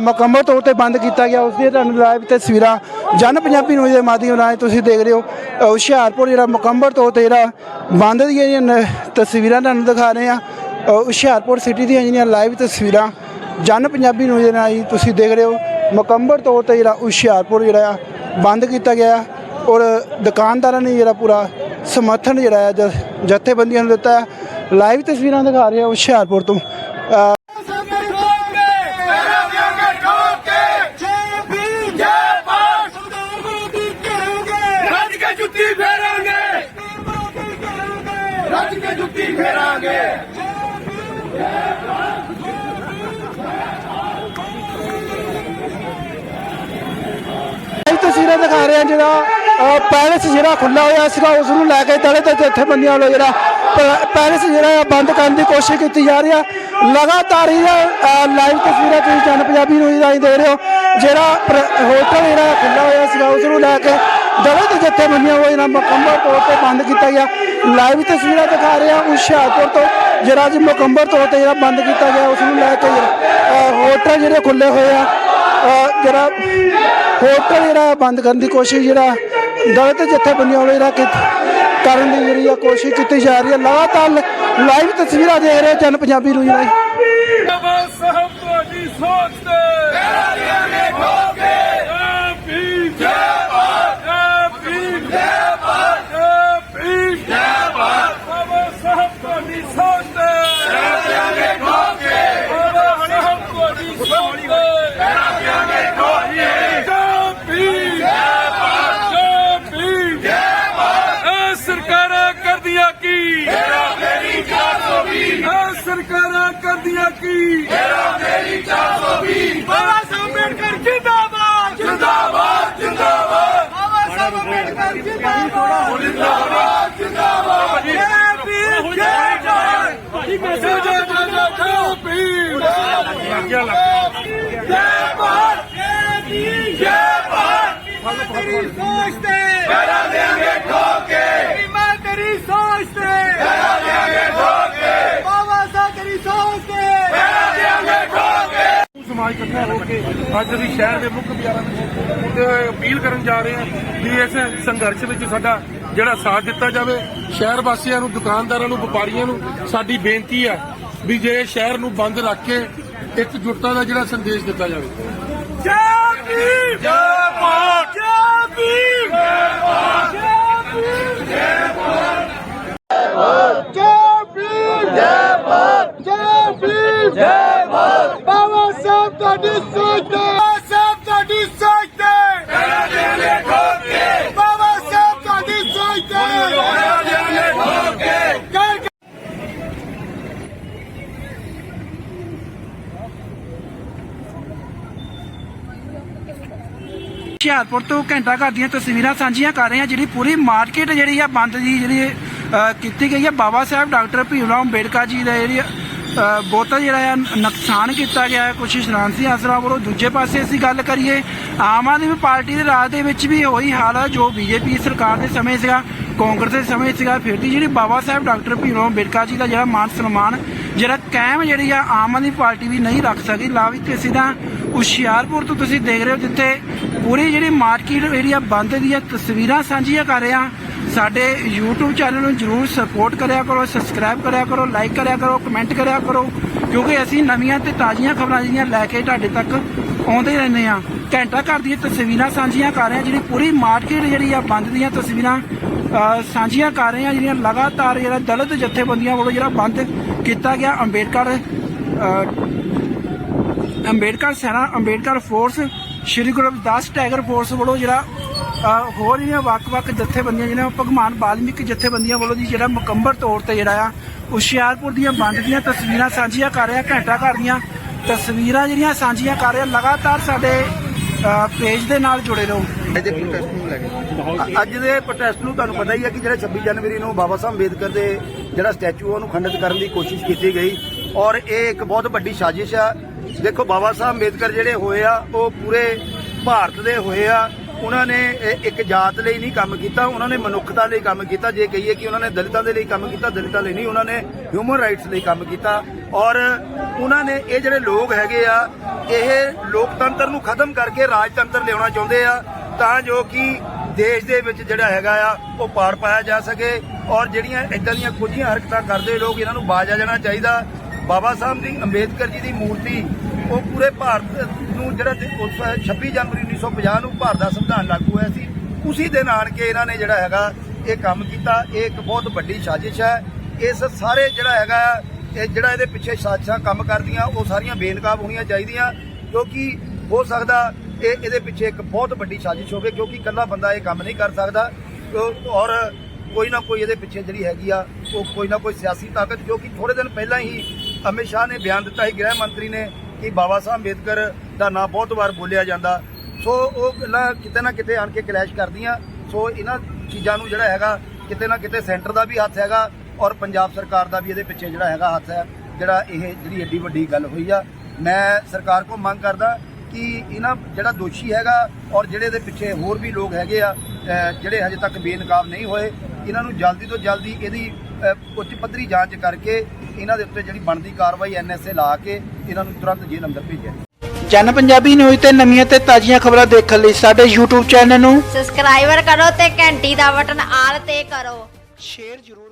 ਮੁਕੰਮਲ ਤੌਰ ਤੇ ਬੰਦ ਕੀਤਾ ਗਿਆ, ਉਸ ਦੀਆਂ ਤੁਹਾਨੂੰ ਲਾਈਵ ਤਸਵੀਰਾਂ ਜਨ ਪੰਜਾਬੀ ਨਿਊਜ਼ ਦੇ ਮਾਧਿਅਮ ਰਾਹੀਂ ਤੁਸੀਂ ਦੇਖ ਰਹੇ ਹੋ। ਹੁਸ਼ਿਆਰਪੁਰ ਜਿਹੜਾ ਮੁਕੰਮਲ ਤੌਰ ਤੇ ਜਿਹੜਾ ਬੰਦ ਦੀਆਂ ਜਿਹੜੀਆਂ ਤਸਵੀਰਾਂ ਤੁਹਾਨੂੰ ਦਿਖਾ ਰਹੇ ਆ ਹੁਸ਼ਿਆਰਪੁਰ ਸਿਟੀ ਦੀਆਂ ਜਿਹੜੀਆਂ ਲਾਈਵ ਤਸਵੀਰਾਂ ਜਨ ਪੰਜਾਬੀ ਨਿਊਜ਼ ਦੇ ਰਾਹੀਂ ਤੁਸੀਂ ਦੇਖ ਰਹੇ ਹੋ। ਮੁਕੰਮਲ ਤੌਰ ਤੇ ਜਿਹੜਾ ਹੁਸ਼ਿਆਰਪੁਰ ਜਿਹੜਾ ਆ, ਬੰਦ ਕੀਤਾ ਗਿਆ ਔਰ ਦੁਕਾਨਦਾਰਾਂ ਨੇ ਜਿਹੜਾ ਪੂਰਾ ਸਮਰਥਨ ਜਿਹੜਾ ਹੈ ਜ- ਜਥੇਬੰਦੀਆਂ ਨੂੰ ਦਿੱਤਾ ਲਾਈਵ ਤਸਵੀਰਾਂ ਦਿਖਾ ਰਹੇ ਆ ਹੁਸ਼ਿਆਰਪੁਰ ਤੋਂ। ਅ, ਰੱਜ ਕੇ ਜੁੱਤੀ ਫੇਰਾਂਗੇ ਇਹ ਤਸਵੀਰਾਂ ਦਿਖਾ ਰਹੇ ਆ ਜਿਹੜਾ ਪੈਲਸ ਜਿਹੜਾ ਖੁੱਲਾ ਹੋਇਆ ਸੀਗਾ, ਉਸ ਨੂੰ ਲੈ ਕੇ ਦਲਿਤ ਤੇ ਜਥੇਬੰਦੀਆਂ ਵੱਲੋਂ ਜਿਹੜਾ ਪ- ਪੈਲਸ ਜਿਹੜਾ ਆ ਬੰਦ ਕਰਨ ਦੀ ਕੋਸ਼ਿਸ਼ ਕੀਤੀ ਜਾ ਰਹੀ ਆ। ਲਗਾਤਾਰ ਹੀ ਲਾਈਵ ਤਸਵੀਰਾਂ ਤੁਸੀਂ ਜਨ ਪੰਜਾਬੀ ਨੂੰ ਰਾਹੀਂ ਦੇ ਰਹੇ ਹੋ। ਜਿਹੜਾ ਪ੍ਰ- ਹੋਟਲ ਜਿਹੜਾ ਖੁੱਲਾ ਹੋਇਆ ਸੀਗਾ, ਉਸ ਨੂੰ ਲੈ ਕੇ ਦਲਿਤ ਜਥੇਬੰਦੀਆਂ ਉਹ ਇਹਨਾਂ ਮੁਕੰਮਲ ਤੌਰ ਤੇ ਬੰਦ ਕੀਤਾ ਗਿਆ। ਲਾਈਵ ਤਸਵੀਰਾਂ ਦਿਖਾ ਰਹੇ ਹਾਂ ਹੁਸ਼ਿਆਰਪੁਰ ਤੋਂ ਜਿਹੜਾ ਜੀ ਮੁਕੰਮਲ ਤੌਰ ਤੇ ਜਿਹੜਾ ਬੰਦ ਕੀਤਾ ਗਿਆ, ਉਸ ਨੂੰ ਲੈ ਕੇ ਹੋਟਲ ਜਿਹੜੇ ਖੁੱਲੇ ਹੋਏ ਆ ਜਿਹੜਾ ਹੋਟਲ ਜਿਹੜਾ ਬੰਦ ਕਰਨ ਦੀ ਕੋਸ਼ਿਸ਼ ਜਿਹੜਾ ਦਲਿਤ ਜਥੇਬੰਦੀਆਂ ਵੱਲੋਂ ਜਿਹੜਾ ਕਿ ਕਰਨ ਦੀ ਜਿਹੜੀ ਆ ਕੋਸ਼ਿਸ਼ ਕੀਤੀ ਜਾ ਰਹੀ ਹੈ ਲਗਾਤਾਰ ਲਾਈਵ ਤਸਵੀਰਾਂ ਦੇ ਰਹੇ ਜਨ ਪੰਜਾਬੀ ਨੂੰ ਜਿਹੜਾ ਸਾਹਿਬ ਤੁਹਾਡੀ ਸੋਚ ਤੇ ਤੇਰਾ ਦੇਾਂਗੇ ਠੋਕੇ ਜੈ ਭੀਮ ਜੈ ਭਾਰਤ ਜੈ ਭੀਮ ਜੈ ਭਾਰਤ ਜੈ ਭੀਮ ਜੈ ਭਾਰਤ ਬਾਬਾ ਸਾਹਿਬ ਤੁਹਾਡੀ ਸੋਚ ਤੇ ਤੇਰਾ ਦੇਾਂਗੇ ਠੋਕੇ ਬਾਬਾ ਸਾਹਿਬ ਤੁਹਾਡੀ ਸੋਚ ਤੇ ਤੇਰਾ ਦੇਾਂਗੇ ਠੋਕੇ ਜੈ ਭੀਮ ਜੈ ਭਾਰਤ ਜੈ ਭੀਮ ਜੈ ਭਾਰਤ ਇਹ ਸਰਕਾਰਾਂ ਕਰਦੀਆਂ ਕੀ ਤੇਰਾ ਮੇਰੀ 420 ਇਹ ਸਰਕਾਰਾਂ ਕਰਦੀਆਂ ਕੀ? ਬਾਬਾ ਸਾਹਿਬ ਅੰਬੇਡਕਰ ਜਿੰਦਾਬਾਦ ਜਿੰਦਾਬਾਦ ਜਿੰਦਾਬਾਦ ਬਾਬਾ ਸਾਹਿਬ ਅੰਬੇਡਕਰ ਜਿੰਦਾਬਾਦ ਜਿੰਦਾਬਾਦ ਜਿੰਦਾਬਾਦ ਜੈ ਭੀਮ ਜੈ ਜੈ ਜੈ ਜੈ ਜੈ ਜੈ ਭੀਮ ਜੈ ਭਾਰਤ ਜੈ ਭੀਮ ਜੈ ਭਾਰਤ ਤੇਰੀ ਸੋਚ ਤੇ ਮੇਰਾ ਦੇਾਂਗੇ ਠੋਕੇ ਮੈਂ ਤੇਰੀ ਸੋਚ ਤੇ ਮੇਰਾ ਦੇਾਂਗੇ ਠੋਕੇ ਬਾਬਾ ਸਾਹਿਬ ਤੇਰੀ ਸੋਚ ਤੇ ਮੇਰਾ ਦੇਾਂਗੇ ਠੋਕੇ ਸਮਾਜ ਇਕੱਠਾ ਹੋ ਕੇ ਅੱਜ ਅਸੀਂ ਸ਼ਹਿਰ ਦੇ ਮੁੱਖ ਬਾਜ਼ਾਰਾਂ ਵਿੱਚ ਤੇ ਅਪੀਲ ਕਰਨ ਜਾ ਰਹੇ ਹਾਂ ਵੀ ਇਸ ਸੰਘਰਸ਼ ਵਿੱਚ ਸਾਡਾ ਜਿਹੜਾ ਸਾਥ ਦਿੱਤਾ ਜਾਵੇ। ਸ਼ਹਿਰ ਵਾਸੀਆਂ ਨੂੰ ਦੁਕਾਨਦਾਰਾਂ ਨੂੰ ਵਪਾਰੀਆਂ ਨੂੰ ਸਾਡੀ ਬੇਨਤੀ ਹੈ ਵੀ ਜੇ ਸ਼ਹਿਰ ਨੂੰ ਬੰਦ ਰੱਖ ਕੇ ਇਕਜੁੱਟਤਾ ਦਾ ਜਿਹੜਾ ਸੰਦੇਸ਼ ਦਿੱਤਾ ਜਾਵੇ। ਜੈ ਭੀਮ! ਜੈ ਭਾਰਤ! ਜੈ ਭੀਮ! ਜੈ ਭਾਰਤ! ਜੈ ਭੀਮ ਜੈ ਭਾਰਤ ਜੈ ਭੀਮ ਜੈ ਭਾਰਤ ਜੈ ਭੀਮ ਜੈ ਭਾਰਤ ਬਾਬਾ ਸਾਹਿਬ ਤੁਹਾਡੀ ਸੋਚ ਤੇ ਬਾਬਾ ਸਾਹਿਬ ਤੁਹਾਡੀ ਸੋਚ ਤੇ ਤੇਰਾ ਦੇਾਂਗੇ ਠੋਕੇ ਬਾਬਾ ਸਾਹਿਬ ਤੁਹਾਡੀ ਸੋਚ ਤੇ ਤੇਰਾ ਦੇਾਂਗੇ ਠੋਕੇ ਜੈ ਹੁਸ਼ਿਆਰਪੁਰ ਤੋਂ ਘੰਟਾ ਘਰ ਦੀਆਂ ਤਸਵੀਰਾਂ ਸਾਂਝੀਆਂ ਕਰ ਰਹੇ ਹਾਂ, ਜਿਹੜੀ ਪੂਰੀ ਮਾਰਕੀਟ ਜਿਹੜੀ ਆ ਬੰਦ ਦੀ ਜਿਹੜੀ ਕੀਤੀ ਗਈ ਹੈ ਬਾਬਾ ਸਾਹਿਬ ਡਾਕਟਰ ਭੀਮਰਾਓ ਅੰਬੇਡਕਰ ਜੀ ਦਾ ਜਿਹੜੀ ਬਹੁਤਾ ਜਿਹੜਾ ਆ ਨੁਕਸਾਨ ਕੀਤਾ ਗਿਆ ਹੈ। ਕੁਛ ਸ਼ਰਾਂਤੀ ਆਸਰਾ ਵੱਲੋਂ ਦੂਜੇ ਪਾਸੇ ਅਸੀਂ ਗੱਲ ਕਰੀਏ, ਆਮ ਆਦਮੀ ਪਾਰਟੀ ਦੇ ਰਾਜ ਦੇ ਵਿੱਚ ਵੀ ਉਹੀ ਹਾਲ ਹੈ ਜੋ ਬੀਜੇਪੀ ਸਰਕਾਰ ਦੇ ਸਮੇਂ ਸੀਗਾ, ਕਾਂਗਰਸ ਦੇ ਸਮੇਂ ਸੀਗਾ। ਫਿਰ ਦੀ ਜਿਹੜੀ ਬਾਬਾ ਸਾਹਿਬ ਡਾਕਟਰ ਭੀਮਰਾਓ ਅੰਬੇਡਕਰ ਜੀ ਦਾ ਜਿਹੜਾ ਮਾਨ ਸਨਮਾਨ, ਜਿਹੜਾ ਕਾਇਮ ਜਿਹੜੀ ਆ ਆਮ ਆਦਮੀ ਪਾਰਟੀ ਵੀ ਨਹੀਂ ਰੱਖ ਸਕੀ। ਲਾਵੀ ਤੇ ਸਿੱਧਾ ਹੁਸ਼ਿਆਰਪੁਰ ਤੋਂ ਤੁਸੀਂ ਦੇਖ ਰਹੇ ਹੋ, ਜਿੱਥੇ ਪੂਰੀ ਜਿਹੜੀ ਮਾਰਕੀਟ ਏਰੀਆ ਬੰਦ ਦੀਆਂ ਤਸਵੀਰਾਂ ਸਾਂਝੀਆਂ ਕਰ ਰਹੇ। ਹਾਂ ਸਾਡੇ YouTube ਚੈਨਲ ਨੂੰ ਜਰੂਰ ਸਪੋਰਟ ਕਰਿਆ ਕਰੋ ਸਬਸਕ੍ਰਾਈਬ ਕਰਿਆ ਕਰੋ ਲਾਈਕ ਕਰਿਆ ਕਰੋ ਕਮੈਂਟ ਕਰਿਆ ਕਰੋ। ਕਿਉਂਕਿ ਅਸੀਂ ਨਵੀਆਂ ਤੇ ਤਾਜ਼ੀਆਂ ਖਬਰਾਂ ਜਿਹੜੀਆਂ ਲੈ ਕੇ ਤੁਹਾਡੇ ਤੱਕ ਆਉਂਦੇ ਰਹਿੰਦੇ ਆ ਘੰਟਾ ਘਰ ਦੀਆਂ ਤਸਵੀਰਾਂ ਸਾਂਝੀਆਂ ਕਰ ਰਹੇ ਹਾਂ ਜਿਹੜੀ ਪੂਰੀ ਮਾਰਕੀਟ ਜਿਹੜੀ ਆ ਬੰਦ ਦੀਆਂ ਤਸਵੀਰਾਂ ਸਾਂਝੀਆਂ ਕਰ ਰਹੇ ਹਾਂ, ਜਿਹੜੀਆਂ ਲਗਾਤਾਰ ਜਿਹੜਾ ਦਲਿਤ ਜਥੇਬੰਦੀਆਂ ਵੱਲੋਂ ਜਿਹੜਾ ਬੰਦ ਕੀਤਾ ਗਿਆ, Ambedkar Ambedkar Sena, Ambedkar force Shri Guru Ravidas tiger force ਵੱਲੋਂ ਜਿਹੜਾ ਹੋਰ ਜਿਹੜੀਆਂ ਵੱਖ-ਵੱਖ ਜਥੇਬੰਦੀਆਂ ਜਿਹੜੀਆਂ ਭਗਵਾਨ ਵਾਲਮੀਕ ਜਥੇਬੰਦੀਆਂ ਵੱਲੋਂ ਜਿਹੜਾ ਮੁਕੰਮਲ ਤੌਰ ਤੇ ਜਿਹੜਾ ਆ, ਹੁਸ਼ਿਆਰਪੁਰ ਦੀਆਂ ਬੰਦ ਦੀਆਂ ਤਸਵੀਰਾਂ ਸਾਂਝੀਆਂ ਕਰ ਰਿਹਾ, ਘੰਟਾ ਘਰ ਦੀਆਂ ਤਸਵੀਰਾਂ ਜਿਹੜੀਆਂ ਸਾਂਝੀਆਂ ਕਰ ਰਿਹਾ, ਲਗਾਤਾਰ ਸਾਡੇ ਪੇਜ ਦੇ ਨਾਲ ਜੁੜੇ ਰਹੋ। ਅੱਜ ਦੇ ਪ੍ਰੋਟੈਸਟ ਨੂੰ ਤੁਹਾਨੂੰ ਪਤਾ ਹੀ ਹੈ ਕਿ ਜਿਹੜਾ 26 ਜਨਵਰੀ ਨੂੰ ਬਾਬਾ ਸਾਹਿਬ ਅੰਬੇਦਕਰ ਦੇ ਜਿਹੜਾ ਸਟੈਚੂ ਉਹਨੂੰ ਖੰਡਿਤ ਕਰਨ ਦੀ ਕੋਸ਼ਿਸ਼ ਕੀਤੀ ਗਈ। ਔਰ ਇਹ ਇੱਕ ਬਹੁਤ ਵੱਡੀ ਸਾਜ਼ਿਸ਼ ਆ ਦੇਖੋ ਬਾਬਾ ਸਾਹਿਬ ਅੰਬੇਦਕਰ ਜਿਹੜੇ ਹੋਏ ਆ, ਉਹ ਪੂਰੇ ਭਾਰਤ ਦੇ ਹੋਏ ਆ। ਉਹਨਾਂ ਨੇ ਇੱਕ ਜਾਤ ਲਈ ਨਹੀਂ ਕੰਮ ਕੀਤਾ, ਉਹਨਾਂ ਨੇ ਮਨੁੱਖਤਾ ਲਈ ਕੰਮ ਕੀਤਾ। ਜੇ ਕਹੀਏ ਕਿ ਉਹਨਾਂ ਨੇ ਦਲਿਤਾਂ ਦੇ ਲਈ ਕੰਮ ਕੀਤਾ, ਦਲਿਤਾਂ ਲਈ ਨਹੀਂ, ਉਹਨਾਂ ਨੇ ਹਿਊਮਨ ਰਾਈਟਸ ਲਈ ਕੰਮ ਕੀਤਾ। ਔਰ ਉਹਨਾਂ ਨੇ, ਇਹ ਜਿਹੜੇ ਲੋਕ ਹੈਗੇ ਆ, ਇਹ ਲੋਕਤੰਤਰ ਨੂੰ ਖਤਮ ਕਰਕੇ ਰਾਜਤੰਤਰ ਲਿਆਉਣਾ ਚਾਹੁੰਦੇ ਆ, ਤਾਂ ਜੋ ਕਿ ਦੇਸ਼ ਦੇ ਵਿੱਚ ਜਿਹੜਾ ਹੈਗਾ ਆ, ਉਹ ਪਾੜ ਪਾਇਆ ਜਾ ਸਕੇ। ਔਰ ਜਿਹੜੀਆਂ ਇਦਾਂ ਦੀਆਂ ਕੁਝੀਆਂ ਹਰਕਤਾਂ ਕਰਦੇ ਲੋਕ, ਇਹਨਾਂ ਨੂੰ ਬਾਜ ਆ ਜਾਣਾ ਚਾਹੀਦਾ। ਬਾਬਾ ਸਾਹਿਬ ਦੀ ਅੰਬੇਦਕਰ ਜੀ ਦੀ ਮੂਰਤੀ, ਉਹ ਪੂਰੇ ਭਾਰਤ ਨੂੰ ਜਿਹੜਾ ਤੇ ਉਸ 26 ਜਨਵਰੀ 1950 ਨੂੰ ਭਾਰਤ ਦਾ ਸੰਵਿਧਾਨ ਲਾਗੂ ਹੋਇਆ ਸੀ, ਉਸੇ ਦਿਨ ਆਣ ਕੇ ਇਹਨਾਂ ਨੇ ਜਿਹੜਾ ਹੈਗਾ ਇਹ ਕੰਮ ਕੀਤਾ। ਇਹ ਇੱਕ ਬਹੁਤ ਵੱਡੀ ਸਾਜ਼ਿਸ਼ ਹੈ। ਇਸ ਸਾਰੇ ਜਿਹੜਾ ਹੈਗਾ, ਇਹ ਜਿਹੜਾ ਇਹਦੇ ਪਿੱਛੇ ਸਾਜ਼ਿਸ਼ਾਂ ਕੰਮ ਕਰਦੀਆਂ, ਉਹ ਸਾਰੀਆਂ ਬੇਨਕਾਬ ਹੋਣੀਆਂ ਚਾਹੀਦੀਆਂ, ਕਿਉਂਕਿ ਹੋ ਸਕਦਾ ਇਹ ਇਹਦੇ ਪਿੱਛੇ ਇੱਕ ਬਹੁਤ ਵੱਡੀ ਸਾਜ਼ਿਸ਼ ਹੋਵੇ, ਕਿਉਂਕਿ ਇਕੱਲਾ ਬੰਦਾ ਇਹ ਕੰਮ ਨਹੀਂ ਕਰ ਸਕਦਾ। ਔਰ ਕੋਈ ਨਾ ਕੋਈ ਇਹਦੇ ਪਿੱਛੇ ਜਿਹੜੀ ਹੈਗੀ ਆ, ਉਹ ਕੋਈ ਨਾ ਕੋਈ ਸਿਆਸੀ ਤਾਕਤ, ਜੋ ਕਿ ਥੋੜੇ ਦਿਨ ਪਹਿਲਾਂ ਹੀ ਅਮਿਤ ਸ਼ਾਹ ਨੇ ਬਿਆਨ ਦਿੱਤਾ ਸੀ, ਗ੍ਰਹਿ ਮੰਤਰੀ ਨੇ ਕਿ ਬਾਬਾ ਸਾਹਿਬ ਅੰਬੇਦਕਰ ਦਾ ਨਾਂ ਬਹੁਤ ਵਾਰ ਬੋਲਿਆ ਜਾਂਦਾ। ਸੋ ਉਹ ਗੱਲਾਂ ਕਿਤੇ ਨਾ ਕਿਤੇ ਆਣ ਕੇ ਕਲੈਸ਼ ਕਰਦੀਆਂ। ਸੋ ਇਹਨਾਂ ਚੀਜ਼ਾਂ ਨੂੰ ਜਿਹੜਾ ਹੈਗਾ, ਕਿਤੇ ਨਾ ਕਿਤੇ ਸੈਂਟਰ ਦਾ ਵੀ ਹੱਥ ਹੈਗਾ ਔਰ ਪੰਜਾਬ ਸਰਕਾਰ ਦਾ ਵੀ ਇਹਦੇ ਪਿੱਛੇ ਜਿਹੜਾ ਹੈਗਾ ਹੱਥ ਹੈ, ਜਿਹੜਾ ਇਹ ਜਿਹੜੀ ਏਡੀ ਵੱਡੀ ਗੱਲ ਹੋਈ ਆ। ਮੈਂ ਸਰਕਾਰ ਕੋਲ ਮੰਗ ਕਰਦਾ ਕਿ ਇਹਨਾਂ ਜਿਹੜਾ ਦੋਸ਼ੀ ਹੈਗਾ ਔਰ ਜਿਹੜੇ ਦੇ ਪਿੱਛੇ ਹੋਰ ਵੀ ਲੋਕ ਹੈਗੇ ਆ ਜਿਹੜੇ ਹਜੇ ਤੱਕ ਬੇਨਕਾਬ ਨਹੀਂ ਹੋਏ, ਇਹਨਾਂ ਨੂੰ ਜਲਦੀ ਤੋਂ ਜਲਦੀ ਇਹਦੀ ਉੱਚ ਪੱਧਰੀ ਜਾਂਚ ਕਰਕੇ ਇਹਨਾਂ ਦੇ ਉੱਤੇ ਜਿਹੜੀ ਬਣਦੀ ਕਾਰਵਾਈ ਐਨਐਸਏ ਲਾ ਕੇ ਇਹਨਾਂ ਨੂੰ ਤੁਰੰਤ ਜੇਲ੍ਹ ਅੰਦਰ ਭੇਜਿਆ ਜਨ ਪੰਜਾਬੀ ਨਿਊਜ਼ ਤੇ ਨਵੀਆਂ ਤੇ ਤਾਜ਼ੀਆਂ ਖਬਰਾਂ ਦੇਖਣ ਲਈ ਸਾਡੇ YouTube ਚੈਨਲ ਨੂੰ ਸਬਸਕ੍ਰਾਈਬਰ ਕਰੋ ਤੇ ਘੰਟੀ ਦਾ ਬਟਨ ਆਲ ਤੇ ਕਰੋ। ਸ਼ੇਅਰ ਜ਼ਰੂਰ